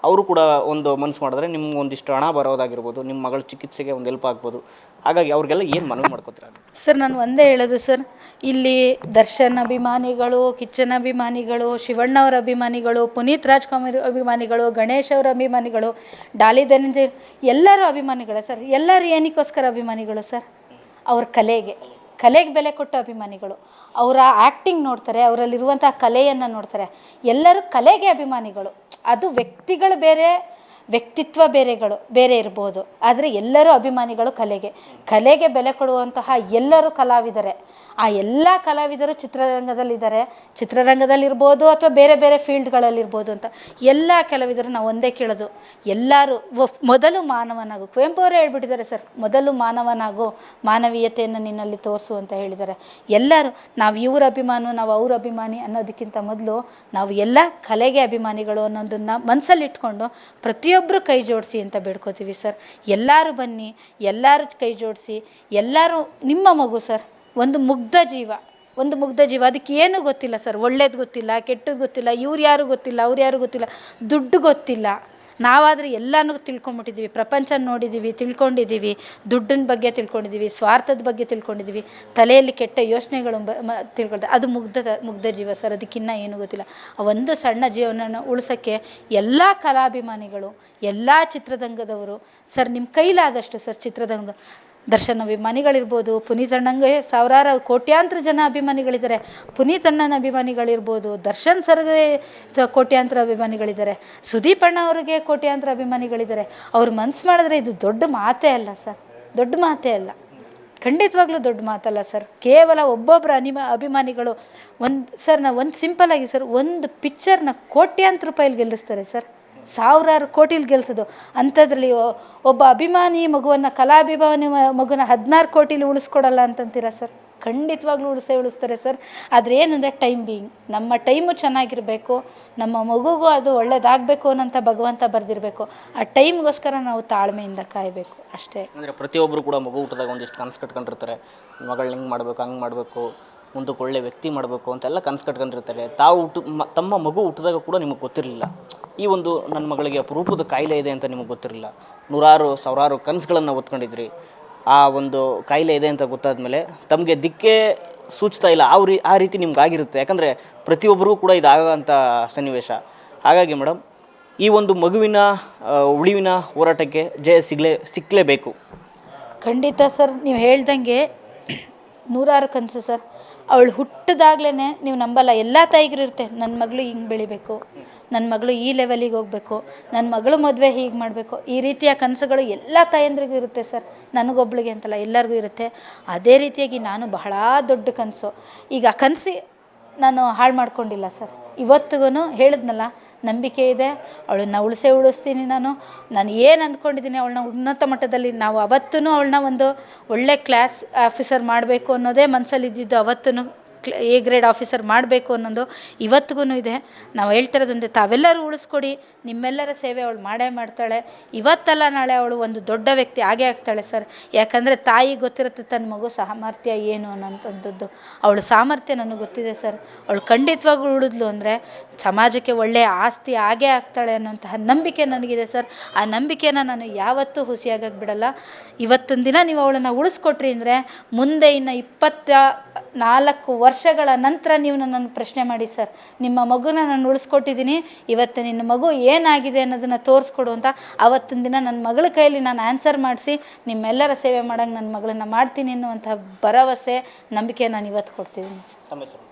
ಅವರು ಕೂಡ ಒಂದು ಮನ್ಸು ಮಾಡಿದ್ರೆ ನಿಮ್ಗೆ ಒಂದಿಷ್ಟು ಹಣ ಬರೋದಾಗಿರ್ಬೋದು, ನಿಮ್ಮ ಮಗಳ ಚಿಕಿತ್ಸೆಗೆ ಒಂದು ಹೆಲ್ಪ್ ಆಗ್ಬೋದು. ಹಾಗಾಗಿ ಅವ್ರಿಗೆಲ್ಲ ಏನು ಮನವಿ ಮಾಡ್ಕೋತೀರ? ಸರ್, ನಾನು ಒಂದೇ ಹೇಳೋದು ಸರ್, ಇಲ್ಲಿ ದರ್ಶನ್ ಅಭಿಮಾನಿಗಳು, ಕಿಚ್ಚನ್ ಅಭಿಮಾನಿಗಳು, ಶಿವಣ್ಣ ಅವರ ಅಭಿಮಾನಿಗಳು, ಪುನೀತ್ ರಾಜ್ಕುಮಾರ್ ಅಭಿಮಾನಿಗಳು, ಗಣೇಶ್ ಅವರ ಅಭಿಮಾನಿಗಳು, ಡಾಲಿ ಧನಂಜಯ್, ಎಲ್ಲರೂ ಅಭಿಮಾನಿಗಳೇ ಸರ್, ಎಲ್ಲರೂ ಏನಕ್ಕೋಸ್ಕರ ಅಭಿಮಾನಿಗಳು ಸರ್, ಅವ್ರ ಕಲೆಗೆ. ಕಲೆಗೆ ಬೆಲೆ ಕೊಟ್ಟ ಅಭಿಮಾನಿಗಳು. ಅವರ ಆ್ಯಕ್ಟಿಂಗ್ ನೋಡ್ತಾರೆ ಅವರಲ್ಲಿರುವಂಥ ಕಲೆಯನ್ನು ನೋಡ್ತಾರೆ. ಎಲ್ಲರೂ ಕಲೆಗೆ ಅಭಿಮಾನಿಗಳು. ಅದು ವ್ಯಕ್ತಿಗಳು ಬೇರೆ ವ್ಯಕ್ತಿತ್ವ ಬೇರೆಗಳು, ಬೇರೆ ಇರ್ಬೋದು. ಆದರೆ ಎಲ್ಲರೂ ಅಭಿಮಾನಿಗಳು ಕಲೆಗೆ. ಕಲೆಗೆ ಬೆಲೆ ಕೊಡುವಂತಹ ಎಲ್ಲರೂ ಕಲಾವಿದರೆ. ಆ ಎಲ್ಲ ಕಲಾವಿದರು ಚಿತ್ರರಂಗದಲ್ಲಿದ್ದಾರೆ. ಚಿತ್ರರಂಗದಲ್ಲಿರ್ಬೋದು ಅಥವಾ ಬೇರೆ ಬೇರೆ ಫೀಲ್ಡ್ಗಳಲ್ಲಿರ್ಬೋದು ಅಂತ ಎಲ್ಲ ಕಲಾವಿದರು ನಾವು ಒಂದೇ ಕೇಳೋದು. ಎಲ್ಲರೂ ಮೊದಲು ಮಾನವನಾಗು. ಕುವೆಂಪು ಅವರೇ ಹೇಳ್ಬಿಟ್ಟಿದ್ದಾರೆ ಸರ್, ಮೊದಲು ಮಾನವನಾಗು, ಮಾನವೀಯತೆಯನ್ನು ನಿನ್ನಲ್ಲಿ ತೋರಿಸು ಅಂತ ಹೇಳಿದ್ದಾರೆ. ಎಲ್ಲರೂ, ನಾವು ಇವ್ರ ಅಭಿಮಾನ, ನಾವು ಅವ್ರ ಅಭಿಮಾನಿ ಅನ್ನೋದಕ್ಕಿಂತ ಮೊದಲು ನಾವು ಎಲ್ಲ ಕಲೆಗೆ ಅಭಿಮಾನಿಗಳು ಅನ್ನೋದನ್ನು ಮನಸ್ಸಲ್ಲಿ ಇಟ್ಕೊಂಡು ಪ್ರತಿಯೊಬ್ಬರು ಕೈ ಜೋಡಿಸಿ ಅಂತ ಬೇಡ್ಕೋತೀವಿ ಸರ್. ಎಲ್ಲರೂ ಬನ್ನಿ, ಎಲ್ಲರೂ ಕೈ ಜೋಡಿಸಿ, ಎಲ್ಲರೂ ನಿಮ್ಮ ಮಗು ಸರ್, ಒಂದು ಮುಗ್ಧ ಜೀವ, ಒಂದು ಮುಗ್ಧ ಜೀವ. ಅದಕ್ಕೆ ಏನು ಗೊತ್ತಿಲ್ಲ ಸರ್. ಒಳ್ಳೇದು ಗೊತ್ತಿಲ್ಲ, ಕೆಟ್ಟದ್ದು ಗೊತ್ತಿಲ್ಲ, ಇವ್ರು ಯಾರು ಗೊತ್ತಿಲ್ಲ, ಅವ್ರು ಯಾರು ಗೊತ್ತಿಲ್ಲ, ದುಡ್ಡು ಗೊತ್ತಿಲ್ಲ. ನಾವಾದರೆ ಎಲ್ಲನೂ ತಿಳ್ಕೊಂಬಿಟ್ಟಿದ್ದೀವಿ ಪ್ರಪಂಚ ನೋಡಿದ್ದೀವಿ ತಿಳ್ಕೊಂಡಿದ್ದೀವಿ ದುಡ್ಡಿನ ಬಗ್ಗೆ ತಿಳ್ಕೊಂಡಿದ್ದೀವಿ ಸ್ವಾರ್ಥದ ಬಗ್ಗೆ ತಿಳ್ಕೊಂಡಿದ್ದೀವಿ ತಲೆಯಲ್ಲಿ ಕೆಟ್ಟ ಯೋಚನೆಗಳು ತಿಳ್ಕೊಳ್ದೆ, ಅದು ಮುಗ್ಧ ಮುಗ್ಧ ಜೀವ ಸರ್, ಅದಕ್ಕಿನ್ನ ಏನೂ ಗೊತ್ತಿಲ್ಲ. ಆ ಒಂದು ಸಣ್ಣ ಜೀವನನ ಉಳಿಸೋಕ್ಕೆ ಎಲ್ಲ ಕಲಾಭಿಮಾನಿಗಳು, ಎಲ್ಲ ಚಿತ್ರರಂಗದವರು, ಸರ್ ನಿಮ್ಮ ಕೈಲಾದಷ್ಟು ಸರ್ ಚಿತ್ರರಂಗದ ದರ್ಶನ್ ಅಭಿಮಾನಿಗಳಿರ್ಬೋದು, ಪುನೀತ್ ಅಣ್ಣಂಗೆ ಸಾವಿರಾರು ಕೋಟ್ಯಾಂತರ ಜನ ಅಭಿಮಾನಿಗಳಿದ್ದಾರೆ. ಪುನೀತ್ ಅಣ್ಣನ ಅಭಿಮಾನಿಗಳಿರ್ಬೋದು, ದರ್ಶನ್ ಸರ್ಗೆ ಕೋಟ್ಯಾಂತರ ಅಭಿಮಾನಿಗಳಿದ್ದಾರೆ, ಸುದೀಪ್ ಅಣ್ಣ ಅವರಿಗೆ ಕೋಟ್ಯಾಂತರ ಅಭಿಮಾನಿಗಳಿದ್ದಾರೆ. ಅವ್ರು ಮನ್ಸು ಮಾಡಿದ್ರೆ ಇದು ದೊಡ್ಡ ಮಾತೇ ಅಲ್ಲ ಸರ್, ದೊಡ್ಡ ಮಾತೇ ಅಲ್ಲ. ಖಂಡಿತವಾಗ್ಲೂ ದೊಡ್ಡ ಮಾತಲ್ಲ ಸರ್, ಕೇವಲ ಒಬ್ಬೊಬ್ಬರ ಅನಿಮ ಅಭಿಮಾನಿಗಳು, ಒಂದು ಸರ್ ನಾವು ಒಂದು ಸಿಂಪಲ್ ಆಗಿ ಸರ್, ಒಂದು ಪಿಕ್ಚರ್ನ ಕೋಟ್ಯಾಂತರ ರೂಪಾಯಿಲಿ ಗೆಲ್ಲಿಸ್ತಾರೆ ಸರ್. ಸಾವಿರಾರು ಕೋಟಿಲಿ ಗೆಲ್ಸೋದು. ಅಂಥದ್ರಲ್ಲಿ ಒಬ್ಬ ಅಭಿಮಾನಿ ಮಗುವನ್ನು, ಕಲಾಭಿಮಾನಿ ಮಗುನ ಹದಿನಾರು ಕೋಟಿಲಿ ಉಳಿಸ್ಕೊಡಲ್ಲ ಅಂತಂತೀರಾ ಸರ್? ಖಂಡಿತವಾಗ್ಲೂ ಉಳಿಸೇ ಉಳಿಸ್ತಾರೆ ಸರ್. ಆದರೆ ಏನಂದರೆ ಟೈಮ್ ಬೀಯಿಂಗ್. ನಮ್ಮ ಟೈಮು ಚೆನ್ನಾಗಿರಬೇಕು, ನಮ್ಮ ಮಗುಗೂ ಅದು ಒಳ್ಳೇದಾಗಬೇಕು ಅನ್ನೋಂಥ ಭಗವಂತ ಬರೆದಿರಬೇಕು. ಆ ಟೈಮ್ಗೋಸ್ಕರ ನಾವು ತಾಳ್ಮೆಯಿಂದ ಕಾಯಬೇಕು. ಅಷ್ಟೇ. ಅಂದರೆ ಪ್ರತಿಯೊಬ್ಬರು ಕೂಡ ಮಗು ಹುಟ್ಟಿದಾಗ ಒಂದಿಷ್ಟು ಕನಸು ಕಟ್ಕೊಂಡಿರ್ತಾರೆ. ಮಗಳು ಹಿಂಗೆ ಮಾಡಬೇಕು, ಹಂಗೆ ಮಾಡಬೇಕು. ಮುಂದಕ್ಕೆ ಒಳ್ಳೆ ವ್ಯಕ್ತಿ ಮಾಡಬೇಕು ಅಂತೆಲ್ಲ ಕನಸು ಕಟ್ಕೊಂಡಿರ್ತಾರೆ. ತಾವು ಹುಟ್ಟು ತಮ್ಮ ಮಗು ಹುಟ್ಟಿದಾಗ ಕೂಡ ನಿಮಗೆ ಗೊತ್ತಿರಲಿಲ್ಲ. ಈ ಒಂದು ನನ್ನ ಮಗಳಿಗೆ ಅಪರೂಪದ ಕಾಯಿಲೆ ಇದೆ ಅಂತ ನಿಮಗೆ ಗೊತ್ತಿರಲಿಲ್ಲ. ನೂರಾರು, ಸಾವಿರಾರು ಕನಸುಗಳನ್ನು ಹೊತ್ಕೊಂಡಿದ್ರಿ. ಆ ಒಂದು ಕಾಯಿಲೆ ಇದೆ ಅಂತ ಗೊತ್ತಾದ ಮೇಲೆ ತಮಗೆ ದಿಕ್ಕೇ ಸೂಚ್ತಾ ಇಲ್ಲ. ಆ ಆ ರೀತಿ ನಿಮ್ಗೆ ಆಗಿರುತ್ತೆ ಯಾಕಂದರೆ ಪ್ರತಿಯೊಬ್ಬರಿಗೂ ಕೂಡ ಇದಾಗೋಂಥ ಸನ್ನಿವೇಶ. ಹಾಗಾಗಿ ಮೇಡಮ್ ಈ ಒಂದು ಮಗುವಿನ ಉಳಿವಿನ ಹೋರಾಟಕ್ಕೆ ಜಯ ಸಿಗಲೇ ಸಿಕ್ಕಲೇಬೇಕು ಖಂಡಿತ ಸರ್, ನೀವು ಹೇಳ್ದಂಗೆ ನೂರಾರು ಕನಸು ಸರ್. ಅವಳು ಹುಟ್ಟಿದಾಗ್ಲೇ ನೀವು ನಂಬಲ್ಲ. ಎಲ್ಲ ತಾಯಿಗಿರುತ್ತೆ ನನ್ನ ಮಗಳು ಹಿಂಗೆ ಬೆಳಿಬೇಕು. ನನ್ನ ಮಗಳು ಈ ಲೆವೆಲಿಗೆ ಹೋಗಬೇಕು. ನನ್ನ ಮಗಳು ಮದುವೆ ಹೀಗೆ ಮಾಡಬೇಕು. ಈ ರೀತಿಯ ಕನಸುಗಳು ಎಲ್ಲ ತಾಯಂದ್ರಿಗೂ ಇರುತ್ತೆ ಸರ್. ನನಗೊಬ್ಳಿಗೆ ಅಂತಲ್ಲ, ಎಲ್ಲರಿಗೂ ಇರುತ್ತೆ. ಅದೇ ರೀತಿಯಾಗಿ ನಾನು ಬಹಳ ದೊಡ್ಡ ಕನಸು. ಈಗ ಕನಸು ನಾನು ಹಾಳು ಮಾಡ್ಕೊಂಡಿಲ್ಲ ಸರ್. ಇವತ್ತಿಗೂ ಹೇಳಿದ್ನಲ್ಲ ನಂಬಿಕೆ ಇದೆ, ಅವಳನ್ನ ಉಳಿಸೇ ಉಳಿಸ್ತೀನಿ ನಾನು. ನಾನು ಏನು ಅಂದ್ಕೊಂಡಿದ್ದೀನಿ ಅವಳನ್ನ ಉನ್ನತ ಮಟ್ಟದಲ್ಲಿ, ನಾವು ಅವತ್ತೂ ಅವಳನ್ನ ಒಂದು ಒಳ್ಳೆ ಕ್ಲಾಸ್ ಆಫೀಸರ್ ಮಾಡಬೇಕು ಅನ್ನೋದೇ ಮನಸ್ಸಲ್ಲಿ ಇದ್ದಿದ್ದು ಅವತ್ತೂ ಎ ಗ್ರೇಡ್ ಆಫೀಸರ್ ಮಾಡಬೇಕು ಅನ್ನೋದು ಇವತ್ತಿಗೂ ಇದೆ. ನಾವು ಹೇಳ್ತಿರೋದಂದ್ರೆ ತಾವೆಲ್ಲರೂ ಉಳಿಸ್ಕೊಡಿ, ನಿಮ್ಮೆಲ್ಲರ ಸೇವೆ ಅವಳು ಮಾಡೇ ಮಾಡ್ತಾಳೆ. ಇವತ್ತಲ್ಲ ನಾಳೆ ಅವಳು ಒಂದು ದೊಡ್ಡ ವ್ಯಕ್ತಿ ಆಗೇ ಆಗ್ತಾಳೆ ಸರ್. ಯಾಕಂದರೆ ತಾಯಿ ಗೊತ್ತಿರುತ್ತೆ ತನ್ನ ಮಗು ಸಾಮರ್ಥ್ಯ ಏನು ಅನ್ನೋಂಥದ್ದು. ಅವಳ ಸಾಮರ್ಥ್ಯ ನನಗೆ ಗೊತ್ತಿದೆ ಸರ್. ಅವಳು ಖಂಡಿತವಾಗೂ ಉಳಿದ್ಲು ಅಂದರೆ ಸಮಾಜಕ್ಕೆ ಒಳ್ಳೆಯ ಆಸ್ತಿ ಆಗೇ ಆಗ್ತಾಳೆ ಅನ್ನೋಂತಹ ನಂಬಿಕೆ ನನಗಿದೆ ಸರ್. ಆ ನಂಬಿಕೆನ ನಾನು ಯಾವತ್ತೂ ಹುಸಿಯಾಗಕ್ಕೆ ಬಿಡಲ್ಲ. ಇವತ್ತಿನ ದಿನ ನೀವು ಅವಳನ್ನು ಉಳಿಸ್ಕೊಟ್ರಿ ಅಂದರೆ ಮುಂದೆ ಇನ್ನು ಇಪ್ಪತ್ತ ನಾಲ್ಕು ವರ್ಷಗಳ ನಂತರ ನೀವು ನನ್ನನ್ನು ಪ್ರಶ್ನೆ ಮಾಡಿ ಸರ್ ನಿಮ್ಮ ಮಗುನ ನಾನು ಉಳಿಸ್ಕೊಟ್ಟಿದ್ದೀನಿ. ಇವತ್ತು ನಿನ್ನ ಮಗು ಏನಾಗಿದೆ ಅನ್ನೋದನ್ನು ತೋರಿಸ್ಕೊಡು ಅಂತ ಆವತ್ತಿನ ದಿನ ನನ್ನ ಮಗಳ ಕೈಯಲ್ಲಿ ನಾನು ಆನ್ಸರ್ ಮಾಡಿಸಿ ನಿಮ್ಮೆಲ್ಲರ ಸೇವೆ ಮಾಡೋಂಗೆ ನನ್ನ ಮಗಳನ್ನ ಮಾಡ್ತೀನಿ ಅನ್ನುವಂಥ ಭರವಸೆ ನಂಬಿಕೆ ನಾನು ಇವತ್ತು ಕೊಡ್ತಿದ್ದೀನಿ ಸರ್.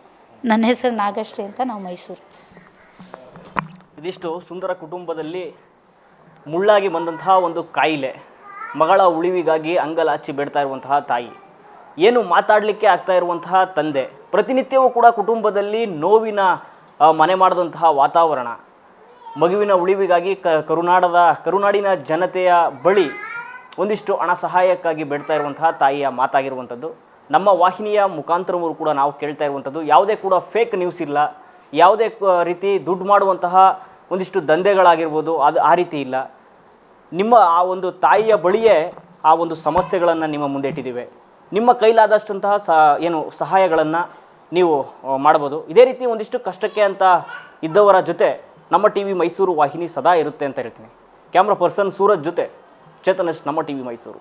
ನನ್ನ ಹೆಸರು ನಾಗಶ್ರೀ ಅಂತ ನಾವು ಮೈಸೂರು. ಇದಿಷ್ಟು ಸುಂದರ ಕುಟುಂಬದಲ್ಲಿ ಮುಳ್ಳಾಗಿ ಬಂದಂತಹ ಒಂದು ಕಾಯಿಲೆ. ಮಗಳ ಉಳಿವಿಗಾಗಿ ಅಂಗಲಾಚಿ ಬಿಡ್ತಾ ಇರುವಂತಹ ತಾಯಿ. ಏನು ಮಾತಾಡಲಿಕ್ಕೆ ಆಗ್ತಾ ಇರುವಂತಹ ತಂದೆ. ಪ್ರತಿನಿತ್ಯವೂ ಕೂಡ ಕುಟುಂಬದಲ್ಲಿ ನೋವಿನ ಮನೆ ಮಾಡಿದಂತಹ ವಾತಾವರಣ. ಮಗುವಿನ ಉಳಿವಿಗಾಗಿ ಕರುನಾಡದ, ಕರುನಾಡಿನ ಜನತೆಯ ಬಳಿ ಒಂದಿಷ್ಟು ಹಣ ಸಹಾಯಕ್ಕಾಗಿ ಬೇಡ್ತಾ ಇರುವಂತಹ ತಾಯಿಯ ಮಾತಾಗಿರುವಂಥದ್ದು. ನಮ್ಮ ವಾಹಿನಿಯ ಮುಖಾಂತರವರು ಕೂಡ ನಾವು ಕೇಳ್ತಾ ಇರುವಂಥದ್ದು. ಯಾವುದೇ ಕೂಡ ಫೇಕ್ ನ್ಯೂಸ್ ಇಲ್ಲ. ಯಾವುದೇ ರೀತಿ ದುಡ್ಡು ಮಾಡುವಂತಹ ಒಂದಿಷ್ಟು ದಂಧೆಗಳಾಗಿರ್ಬೋದು, ಅದು ಆ ರೀತಿ ಇಲ್ಲ. ನಿಮ್ಮ ಆ ಒಂದು ತಾಯಿಯ ಬಳಿಯೇ ಆ ಒಂದು ಸಮಸ್ಯೆಗಳನ್ನು ನಿಮ್ಮ ಮುಂದೆ ಇಟ್ಟಿದ್ದೀವಿ. ನಿಮ್ಮ ಕೈಲಾದಷ್ಟಂತಹ ಸ, ಏನು ಸಹಾಯಗಳನ್ನು ನೀವು ಮಾಡ್ಬೋದು ಇದೇ ರೀತಿ ಒಂದಿಷ್ಟು ಕಷ್ಟಕ್ಕೆ ಅಂತ ಇದ್ದವರ ಜೊತೆ ನಮ್ಮ ಟಿ ವಿ ಮೈಸೂರು ವಾಹಿನಿ ಸದಾ ಇರುತ್ತೆ ಅಂತ ಹೇಳ್ತೀನಿ. ಕ್ಯಾಮ್ರಾ ಪರ್ಸನ್ ಸೂರಜ್ ಜೊತೆ ಚೇತನಶ್ ನಮ್ಮ ಟಿ ವಿ ಮೈಸೂರು.